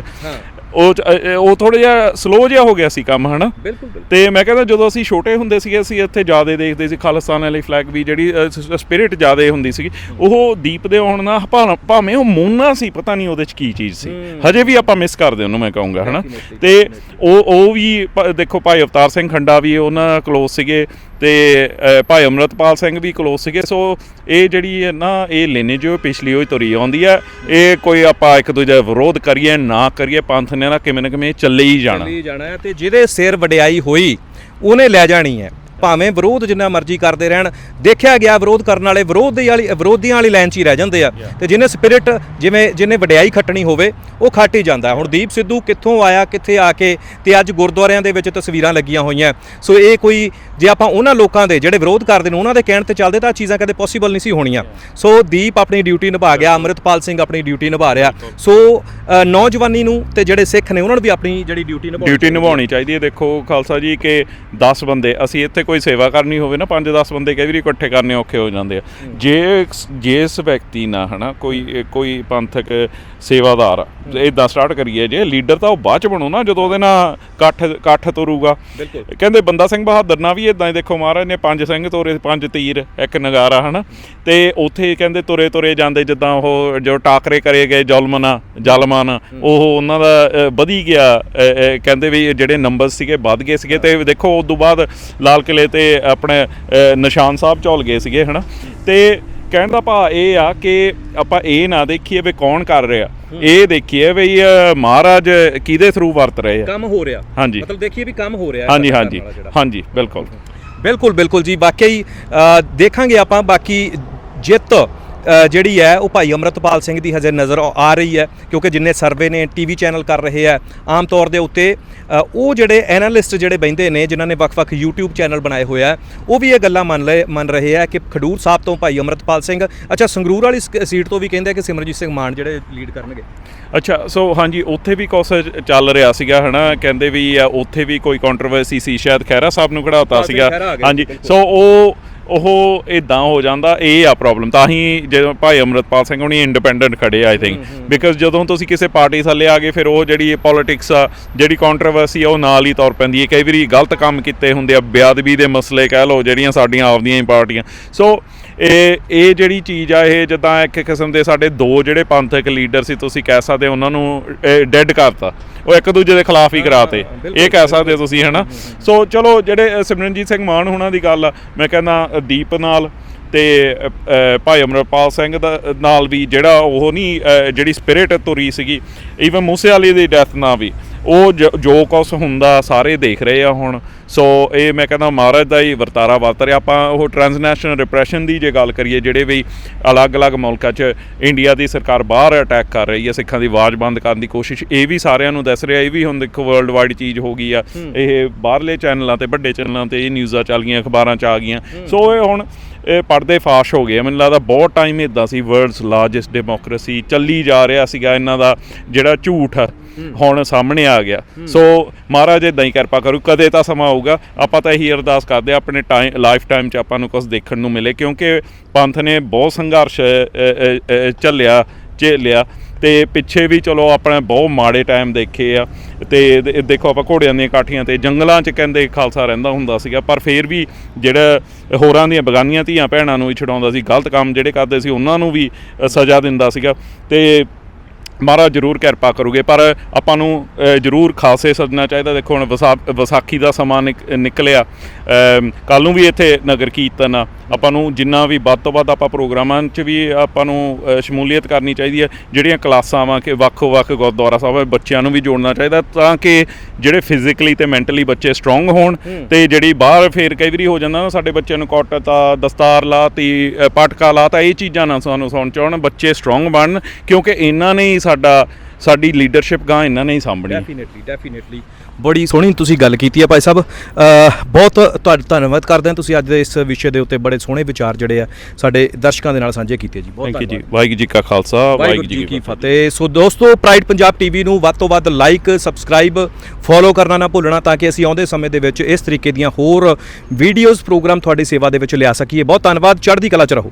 ਉਹ ਚ- ਅ- ਅ- ਉਹ ਥੋੜਾ ਜਿਹਾ ਸਲੋ ਜਿਹਾ ਹੋ ਗਿਆ ਸੀ ਕੰਮ ਹਨਾ? ਬਿਲਕੁਲ ਬਿਲਕੁਲ। ਤੇ ਮੈਂ ਕਹਿੰਦਾ ਜਦੋਂ ਅਸੀਂ ਛੋਟੇ ਹੁੰਦੇ ਸੀਗੇ ਅਸੀਂ ਇੱਥੇ ਜਿਆਦੇ ਦੇਖਦੇ ਸੀ ਖਾਲਿਸਤਾਨ ਵਾਲੀ ਫਲੈਗ ਵੀ ਜਿਹੜੀ ਸਪਿਰਿਟ ਜਿਆਦੇ ਹੁੰਦੀ ਸੀਗੀ ਉਹ ਦੀਪ ਦੇ ਆਉਣ ਨਾਲ ਭਾ- ਭਾਵੇਂ ਉਹ ਮੋਨਾ ਸੀ ਪਤਾ ਨਹੀਂ ਉਹਦੇ ਚ ਕੀ ਚੀਜ਼ ਸੀ। ਹਜੇ ਵੀ ਆਪਾਂ ਮਿਸ ਕਰਦੇ ਉਹਨੂੰ ਮੈਂ ਕਹੂੰਗਾ ਹਨਾ? Definitely, ਤੇ ਉਹ ਉਹ ਵੀ ਪ- ਦੇਖੋ ਭਾਈ ਅਵਤਾਰ ਸਿੰਘ ਖੰਡਾ ਵੀ ਉਹਨਾਂ ਕਲੋਜ਼ ਸੀਗੇ ਤੇ ਭਾਈ ਅਮਰਤਪਾਲ ਸਿੰਘ ਵੀ ਕਲੋਜ਼ ਸੀਗੇ ਸੋ ਇਹ ਜਿਹੜੀ ਹੈ ਨਾ, ਇਹ ਲਿਨੇਜ ਜੋ ਪਿਛਲੀ ਹੋਈ ਤੁਰੀ ਆਉਂਦੀ ਹੈ, ਇਹ ਕੋਈ ਆਪਾਂ ਇੱਕ ਦੂਜੇ ਦਾ ਵਿਰੋਧ ਕਰੀਏ, ਨਾ ਕਰੀਏ, ਪੰਥ ਨੇ ਨਾ ਕਿਵੇਂ ਨਾ ਕਿਵੇਂ ਚੱਲੇ ਹੀ ਜਾਣਾ। ਹੀ ਜਾਣਾ ਹੈ ਤੇ ਜਿਹਦੇ ਸਿਰ ਵਡਿਆਈ ਹੋਈ, ਉਹਨੇ ਲੈ ਜਾਣੀ ਹੈ। ਭਾਵੇਂ ਵਿਰੋਧ ਜਿੰਨਾ ਮਰਜ਼ੀ ਕਰਦੇ ਰਹਿਣ ਦੇਖਿਆ ਗਿਆ ਵਿਰੋਧ ਕਰਨ ਵਾਲੇ ਵਿਰੋਧੀ ਵਾਲੀ ਵਿਰੋਧੀਆਂ ਵਾਲੀ ਲਾਈਨ 'ਚ ਹੀ ਰਹਿ ਜਾਂਦੇ ਆ। ਤੇ ਜਿਹਨੇ ਸਪਿਰਿਟ ਜਿਵੇਂ ਜਿਹਨੇ ਵਡਿਆਈ ਖੱਟਣੀ ਹੋਵੇ ਉਹ ਖੱਟ ਹੀ ਜਾਂਦਾ। ਹੁਣ ਦੀਪ ਸਿੱਧੂ ਕਿੱਥੋਂ ਆਇਆ ਕਿੱਥੇ ਆ ਕੇ ਤੇ ਅੱਜ ਗੁਰਦੁਆਰਿਆਂ ਦੇ ਵਿੱਚ ਤਸਵੀਰਾਂ ਲੱਗੀਆਂ ਹੋਈਆਂ। ਸੋ ਇਹ ਕੋਈ ਜੇ ਆਪਾਂ ਉਹਨਾਂ ਲੋਕਾਂ ਦੇ ਜਿਹੜੇ ਵਿਰੋਧ ਕਰਦੇ ਨੇ ਉਹਨਾਂ ਦੇ ਕਹਿਣ ਤੇ ਚੱਲਦੇ ਤਾਂ ਚੀਜ਼ਾਂ ਕਦੇ ਪੋਸੀਬਲ ਨਹੀਂ ਸੀ ਹੋਣੀਆਂ। ਸੋ ਦੀਪ ਆਪਣੀ ਡਿਊਟੀ ਨਿਭਾ ਗਿਆ ਅੰਮ੍ਰਿਤਪਾਲ ਸਿੰਘ ਆਪਣੀ ਡਿਊਟੀ ਨਿਭਾ ਰਿਹਾ। ਸੋ ਨੌਜਵਾਨੀ ਨੂੰ ਤੇ ਜਿਹੜੇ ਸਿੱਖ ਨੇ ਉਹਨਾਂ ਨੂੰ ਵੀ ਆਪਣੀ ਜਿਹੜੀ ਡਿਊਟੀ ਨਿਭਾਉਣੀ ਡਿਊਟੀ ਨਿਭਾਉਣੀ ਚਾਹੀਦੀ ਹੈ। ਦੇਖੋ ਖਾਲਸਾ ਜੀ ਕਿ 10 ਬੰਦੇ ਅਸੀਂ ਇੱਥੇ ਕੋਈ ਸੇਵਾ ਕਰਨੀ ਹੋਵੇ ਨਾ 5-10 ਬੰਦੇ ਕਈ ਵਾਰੀ ਇਕੱਠੇ ਕਰਨੇ ਔਖੇ ਹੋ ਜਾਂਦੇ ਆ। ਜੇ ਜਿਸ ਵਿਅਕਤੀ ਨਾਲ ਹਨਾ ਕੋਈ ਕੋਈ ਪੰਥਕ ਸੇਵਾਦਾਰ ਇਦਾਂ ਸਟਾਰਟ ਕਰੀਏ ਜੇ ਲੀਡਰ ਤਾਂ ਉਹ ਬਾਅਦ ਚ ਬਣੂ ਨਾ ਜਦੋਂ ਉਹਦੇ ਨਾਲ ਇਕੱਠ ਇਕੱਠ ਤੁਰੂਗਾ। ਕਹਿੰਦੇ ਬੰਦਾ ਸਿੰਘ ਬਹਾਦਰ ਨਾਲ ਵੀ ਇਦਾਂ ਹੀ ਦੇਖੋ ਮਹਾਰਾਜ ਨੇ ਪੰਜ ਸਿੰਘ ਤੋਰੇ ਪੰਜ ਤੀਰ ਇੱਕ ਨਗਾਰਾ ਹਨਾ। ਤੇ ਉੱਥੇ ਕਹਿੰਦੇ ਤੁਰੇ ਤੁਰੇ ਜਾਂਦੇ ਜਿੱਦਾਂ ਉਹ ਜੋ ਟਾਕਰੇ ਕਰੇ ਗਏ ਜ਼ੁਲਮ ਨਾਲ ਜ਼ਾਲਮਾਂ ਨਾਲ ਉਹ ਉਹਨਾਂ ਦਾ ਵਧੀ ਗਿਆ ਕਹਿੰਦੇ ਵੀ ਜਿਹੜੇ ਨੰਬਰ ਸੀਗੇ ਵੱਧ ਗਏ ਸੀਗੇ। ਤੇ ਦੇਖੋ ਉਸ ਤੋਂ ਬਾਅਦ ਲਾਲ ਕਿਲੇ ਤੇ ਆਪਣੇ ਨਿਸ਼ਾਨ ਸਾਹਿਬ ਝੁਲ ਗਏ ਸੀਗੇ ਹਨਾ? ਤੇ ਕਹਿਣ ਦਾ ਭਾਅ ਇਹ ਆ ਕਿ ਆਪਾਂ ਇਹ ਨਾ ਦੇਖੀਏ ਵੀ ਕੌਣ ਕਰ ਰਿਹਾ। ਇਹ ਦੇਖੀਏ ਵੀ ਮਹਾਰਾਜ ਕਿਹਦੇ ਥਰੂ ਵਰਤ ਰਹੇ ਆ। ਕੰਮ ਹੋ ਰਿਹਾ। ਹਾਂਜੀ। ਮਤਲਬ ਦੇਖੀਏ ਵੀ ਕੰਮ ਹੋ ਰਿਹਾ ਹਾਂਜੀ ਹਾਂਜੀ। ਵਾਲਾ। ਹਾਂਜੀ ਬਿਲਕੁਲ। ਬਿਲਕੁਲ ਬਿਲਕੁਲ ਜੀ। ਵਾਕਈ ਦੇਖਾਂਗੇ ਆਪਾਂ। ਬਾਕੀ ਜਿੱਤ ਜਿਹੜੀ ਹੈ ਉਹ ਭਾਈ ਅਮਰਤਪਾਲ ਸਿੰਘ ਦੀ ਹਜੇ ਨਜ਼ਰ ਆ ਰਹੀ ਹੈ ਕਿਉਂਕਿ ਜਿੰਨੇ ਸਰਵੇ ਨੇ ਟੀਵੀ ਚੈਨਲ ਕਰ ਰਹੇ ਆ ਆਮ ਤੌਰ ਦੇ ਉੱਤੇ ਉਹ ਜਿਹੜੇ ਐਨਾਲਿਸਟ ਜਿਹੜੇ ਬੈਂਦੇ ਨੇ ਜਿਨ੍ਹਾਂ ਨੇ ਵੱਖ-ਵੱਖ YouTube ਚੈਨਲ ਬਣਾਏ ਹੋਏ ਆ ਉਹ ਵੀ ਇਹ ਗੱਲਾਂ ਮੰਨ ਲਏ ਮੰਨ ਰਹੇ ਆ ਕਿ ਖਡੂਰ ਸਾਹਿਬ ਤੋਂ ਭਾਈ ਅਮਰਤਪਾਲ ਸਿੰਘ ਅੱਛਾ ਸੰਗਰੂਰ ਵਾਲੀ ਸੀਟ ਤੋਂ ਵੀ ਕਹਿੰਦੇ ਕਿ ਸਿਮਰਜੀਤ ਸਿੰਘ ਮਾਨ ਜਿਹੜੇ ਲੀਡ ਕਰਨਗੇ ਅੱਛਾ ਸੋ ਹਾਂਜੀ ਉੱਥੇ ਵੀ ਕੁਛ ਚੱਲ ਰਿਹਾ ਸੀਗਾ ਹਨਾ ਕਹਿੰਦੇ ਵੀ ਉੱਥੇ ਵੀ ਕੋਈ ਕੰਟਰੋਵਰਸੀ ਸੀ ਸ਼ਾਇਦ ਖਹਿਰਾ ਸਾਹਿਬ ਨੂੰ ਖੜਾਤਾ ਸੀਗਾ ਹਾਂਜੀ। ਸੋ ਉਹ ਉਹ ਇਦਾਂ ਹੋ ਜਾਂਦਾ ਇਹ ਆ ਪ੍ਰੋਬਲਮ ਤਾਂ ਹੀ ਜਦੋਂ ਭਾਈ ਅਮਰਤਪਾਲ ਸਿੰਘ ਹੁਣੀ ਇੰਡੀਪੈਂਡੈਂਟ ਖੜੇ ਆਈ ਥਿੰਕ ਬਿਕਾਜ਼ ਜਦੋਂ ਤੁਸੀਂ ਕਿਸੇ ਪਾਰਟੀ ਥੱਲੇ ਆ ਗਏ ਫਿਰ ਉਹ ਜਿਹੜੀ ਪੋਲਿਟਿਕਸ ਆ ਜਿਹੜੀ ਕੰਟਰੋਵਰਸੀ ਆ ਉਹ ਨਾਲ ਹੀ ਤੌਰ ਪੈਂਦੀ ਹੈ। ਕਈ ਵਾਰੀ ਗਲਤ ਕੰਮ ਕੀਤੇ ਹੁੰਦੇ ਆ ਬੇਅਦਬੀ ਦੇ ਮਸਲੇ ਕਹਿ ਲਓ ਜਿਹੜੀਆਂ ਸਾਡੀਆਂ ਆਪਦੀਆਂ ਹੀ ਪਾਰਟੀਆਂ। ਸੋ ਇਹ ਇਹ ਜਿਹੜੀ ਚੀਜ਼ ਆ ਇਹ ਜਿੱਦਾਂ ਇੱਕ ਕਿਸਮ ਦੇ ਸਾਡੇ ਦੋ ਜਿਹੜੇ ਪੰਥਕ ਲੀਡਰ ਸੀ ਤੁਸੀਂ ਕਹਿ ਸਕਦੇ ਉਹਨਾਂ ਨੂੰ ਡੈਡ ਕਰਤਾ। ਉਹ ਇੱਕ ਦੂਜੇ ਦੇ ਖਿਲਾਫ ਹੀ ਕਰਾਤੇ। ਇਹ ਕਹਿ ਸਕਦੇ ਤੁਸੀਂ ਹਨਾ? ਸੋ ਚਲੋ ਜਿਹੜੇ ਸਿਮਰਨਜੀਤ ਸਿੰਘ ਮਾਨ ਉਹਨਾਂ ਦੀ ਗੱਲ ਆ ਮੈਂ ਕਹਿੰਦਾ ਦੀਪ ਨਾਲ ਤੇ ਭਾਈ ਅਮਰਪਾਲ ਸਿੰਘ ਦਾ ਨਾਲ ਵੀ ਜਿਹੜਾ ਉਹ ਨਹੀਂ ਜਿਹੜੀ ਸਪਿਰਿਟ ਤੁਰੀ ਸੀਗੀ ਈਵਨ ਮੂਸੇ ਵਾਲੀ ਦੀ ਡੈਥ ਨਾਲ ਵੀ ਉਹ ਜ- ਜੋ ਕੁਛ ਹੁੰਦਾ ਸਾਰੇ ਦੇਖ ਰਹੇ ਆ ਹੁਣ। ਸੋ ਇਹ ਮੈਂ ਕਹਿੰਦਾ ਮਹਾਰਾਜ ਦਾ ਹੀ ਵਰਤਾਰਾ ਵਰਤ ਰਿਹਾ। ਆਪਾਂ ਉਹ ਟ੍ਰਾਂਸਨੈਸ਼ਨਲ ਰਿਪਰੈਸ਼ਨ ਦੀ ਜੇ ਗੱਲ ਕਰੀਏ ਜਿਹੜੇ ਵੀ ਅਲੱਗ-ਅਲੱਗ ਮੁਲਕਾਂ 'ਚ ਇੰਡੀਆ ਦੀ ਸਰਕਾਰ ਬਾਹਰ ਅਟੈਕ ਕਰ ਰਹੀ ਹੈ ਸਿੱਖਾਂ ਦੀ ਆਵਾਜ਼ ਬੰਦ ਕਰਨ ਦੀ ਕੋਸ਼ਿਸ਼ ਇਹ ਵੀ ਸਾਰਿਆਂ ਨੂੰ ਦੱਸ ਰਿਹਾ ਇਹ ਵੀ ਹੁਣ ਦੇਖੋ ਵਰਲਡ ਵਾਈਡ ਚੀਜ਼ ਹੋ ਗਈ ਆ। ਇਹ ਬਾਹਰਲੇ ਚੈਨਲਾਂ ਤੇ ਵੱਡੇ ਚੈਨਲਾਂ ਤੇ ਇਹ ਨਿਊਜ਼ਾਂ ਚੱਲ ਗਈਆਂ ਅਖਬਾਰਾਂ 'ਚ ਆ ਗਈਆਂ। ਸੋ ਇਹ ਹੁਣ ਇਹ ਪਰਦੇ ਫਾਸ਼ ਹੋ ਗਏ। ਮੈਨੂੰ ਲੱਗਦਾ ਬਹੁਤ ਟਾਈਮ ਇਦਾਂ ਸੀ ਵਰਲਡਸ ਲਾਰਜੈਸਟ ਡੈਮੋਕ੍ਰੇਸੀ ਚੱਲੀ ਜਾ ਰਿਹਾ ਸੀਗਾ ਇਹਨਾਂ ਦਾ ਜਿਹੜਾ ਝੂਠ ਹੁਣ ਸਾਹਮਣੇ ਆ ਗਿਆ। ਸੋ ਮਹਾਰਾਜ ਇਦਾਂ ਹੀ ਕਿਰਪਾ ਕਰੂ ਕਦੇ ਤਾਂ ਸਮਾਂ ਆਊਗਾ ਆਪਾਂ ਤਾਂ ਇਹੀ ਅਰਦਾਸ ਕਰਦੇ ਆ ਆਪਣੇ ਟਾਈਮ ਲਾਈਫ ਟਾਈਮ 'ਚ ਆਪਾਂ ਨੂੰ ਕੁਝ ਦੇਖਣ ਨੂੰ ਮਿਲੇ ਕਿਉਂਕਿ ਪੰਥ ਨੇ ਬਹੁਤ ਸੰਘਰਸ਼ ਅ, ਝੱਲਿਆ ਝੇਲਿਆ। ਤੇ ਪਿੱਛੇ ਵੀ ਚਲੋ ਆਪਣੇ ਬਹੁਤ ਮਾੜੇ ਟਾਈਮ ਦੇਖੇ ਆ। ਤੇ ਦੇਖੋ ਆਪਾਂ ਘੋੜਿਆਂ ਦੀਆਂ ਕਾਠੀਆਂ ਤੇ ਜੰਗਲਾਂ 'ਚ ਕਹਿੰਦੇ ਖਾਲਸਾ ਰਹਿੰਦਾ ਹੁੰਦਾ ਸੀਗਾ ਪਰ ਫੇਰ ਵੀ ਜਿਹੜਾ ਹੋਰਾਂ ਦੀਆਂ ਬਗਾਨੀਆਂ ਧੀਆਂ ਭੈਣਾਂ ਨੂੰ ਵੀ ਛਡਾਉਂਦਾ ਸੀ ਗਲਤ ਕੰਮ ਜਿਹੜੇ ਕਰਦੇ ਸੀ ਉਹਨਾਂ ਨੂੰ ਵੀ ਸਜ਼ਾ ਦਿੰਦਾ ਸੀਗਾ। ਤੇ ਮਹਾਰਾਜ ਜ਼ਰੂਰ ਕਿਰਪਾ ਕਰੂਗੇ ਪਰ ਆਪਾਂ ਨੂੰ ਜ਼ਰੂਰ ਖਾਸੇ ਸੱਜਣਾ ਚਾਹੀਦਾ। ਦੇਖੋ ਹੁਣ ਵਿਸਾ- ਵਿਸਾਖੀ ਦਾ ਸਮਾਂ ਨਿਕ- ਨਿਕਲਿਆ। ਕੱਲ ਨੂੰ ਵੀ ਇੱਥੇ ਨਗਰ ਕੀਰਤਨ ਆ। ਆਪਾਂ ਨੂੰ ਜਿੰਨਾ ਵੀ ਵੱਧ ਤੋਂ ਵੱਧ ਆਪਾਂ ਪ੍ਰੋਗਰਾਮਾਂ 'ਚ ਵੀ ਆਪਾਂ ਨੂੰ ਸ਼ਮੂਲੀਅਤ ਕਰਨੀ ਚਾਹੀਦੀ ਹੈ। ਜਿਹੜੀਆਂ ਕਲਾਸਾਂ ਵਾ ਕਿ ਵੱਖ-ਵੱਖ ਗੁਰਦੁਆਰਾ ਸਾਹਿਬ ਬੱਚਿਆਂ ਨੂੰ ਵੀ ਜੋੜਨਾ ਚਾਹੀਦਾ ਤਾਂ ਕਿ ਜਿਹੜੇ ਫਿਜ਼ੀਕਲੀ ਤੇ ਮੈਂਟਲੀ ਬੱਚੇ ਸਟਰੋਂਗ ਹੋਣ ਤੇ ਜਿਹੜੀ ਬਾਹਰ ਫੇਰ ਕਈ ਵਾਰੀ ਹੋ ਜਾਂਦਾ ਨਾ ਸਾਡੇ ਬੱਚਿਆਂ ਨੂੰ ਕੋਟਤਾ ਦਸਤਾਰ ਲਾਤੀ ਅ, ਪਟਕਾ ਲਾਤਾ ਇਹ ਚੀਜ਼ਾਂ ਨਾ ਸਾਨੂੰ ਸੁਣ ਚਾਹਣ ਬੱਚੇ ਸਟਰੋਂਗ ਬਣਨ। ਕਿਉਂਕਿ ਇਹਨਾਂ ਨੇ ਹੀ ਸਾਡਾ ਸਾਡੀ ਲੀਡਰਸ਼ਿਪ ਗਾਂ ਇਹਨਾਂ ਨੇ ਹੀ ਸਾਂਭਣੀ। ਡੈਫੀਨਿਟਲੀ ਡੈਫੀਨਿਟਲੀ ਬੜੀ ਸੋਹਣੀ ਤੁਸੀਂ ਗੱਲ ਕੀਤੀ ਹੈ ਭਾਈ ਸਾਹਿਬ। ਬਹੁਤ ਤੁਹਾਡਾ ਧੰਨਵਾਦ ਕਰਦੇ ਹਾਂ ਤੁਸੀਂ ਅੱਜ ਦੇ ਇਸ ਵਿਸ਼ੇ ਦੇ ਉੱਤੇ ਬੜੇ ਸੋਹਣੇ ਵਿਚਾਰ ਜਿਹੜੇ ਆ ਸਾਡੇ ਦਰਸ਼ਕਾਂ ਦੇ ਨਾਲ ਸਾਂਝੇ ਕੀਤੇ ਜੀ। ਬਹੁਤ ਯੂ ਜੀ ਧੰਨਵਾਦ। ਵਾਹਿਗੁਰੂ ਜੀ ਕਾ ਖਾਲਸਾ ਵਾਹਿਗੁਰੂ ਜੀ ਕੀ ਫਤਿਹ। ਸੋ ਦੋਸਤੋ ਪ੍ਰਾਈਡ ਪੰਜਾਬ ਟੀਵੀ ਨੂੰ ਵੱਧ ਤੋਂ ਵੱਧ ਲਾਈਕ ਸਬਸਕ੍ਰਾਈਬ ਫੋਲੋ ਕਰਨਾ ਨਾ ਭੁੱਲਣਾ ਤਾਂ ਕਿ ਅਸੀਂ ਆਉਂਦੇ ਸਮੇਂ ਦੇ ਵਿੱਚ ਇਸ ਤਰੀਕੇ ਦੀਆਂ ਹੋਰ ਵੀਡੀਓਜ਼ ਪ੍ਰੋਗਰਾਮ ਤੁਹਾਡੀ ਸੇਵਾ ਦੇ ਵਿੱਚ ਲਿਆ ਸਕੀਏ। ਬਹੁਤ ਧੰਨਵਾਦ। ਚੜ੍ਹਦੀ ਕਲਾ ਚ ਰਹੋ।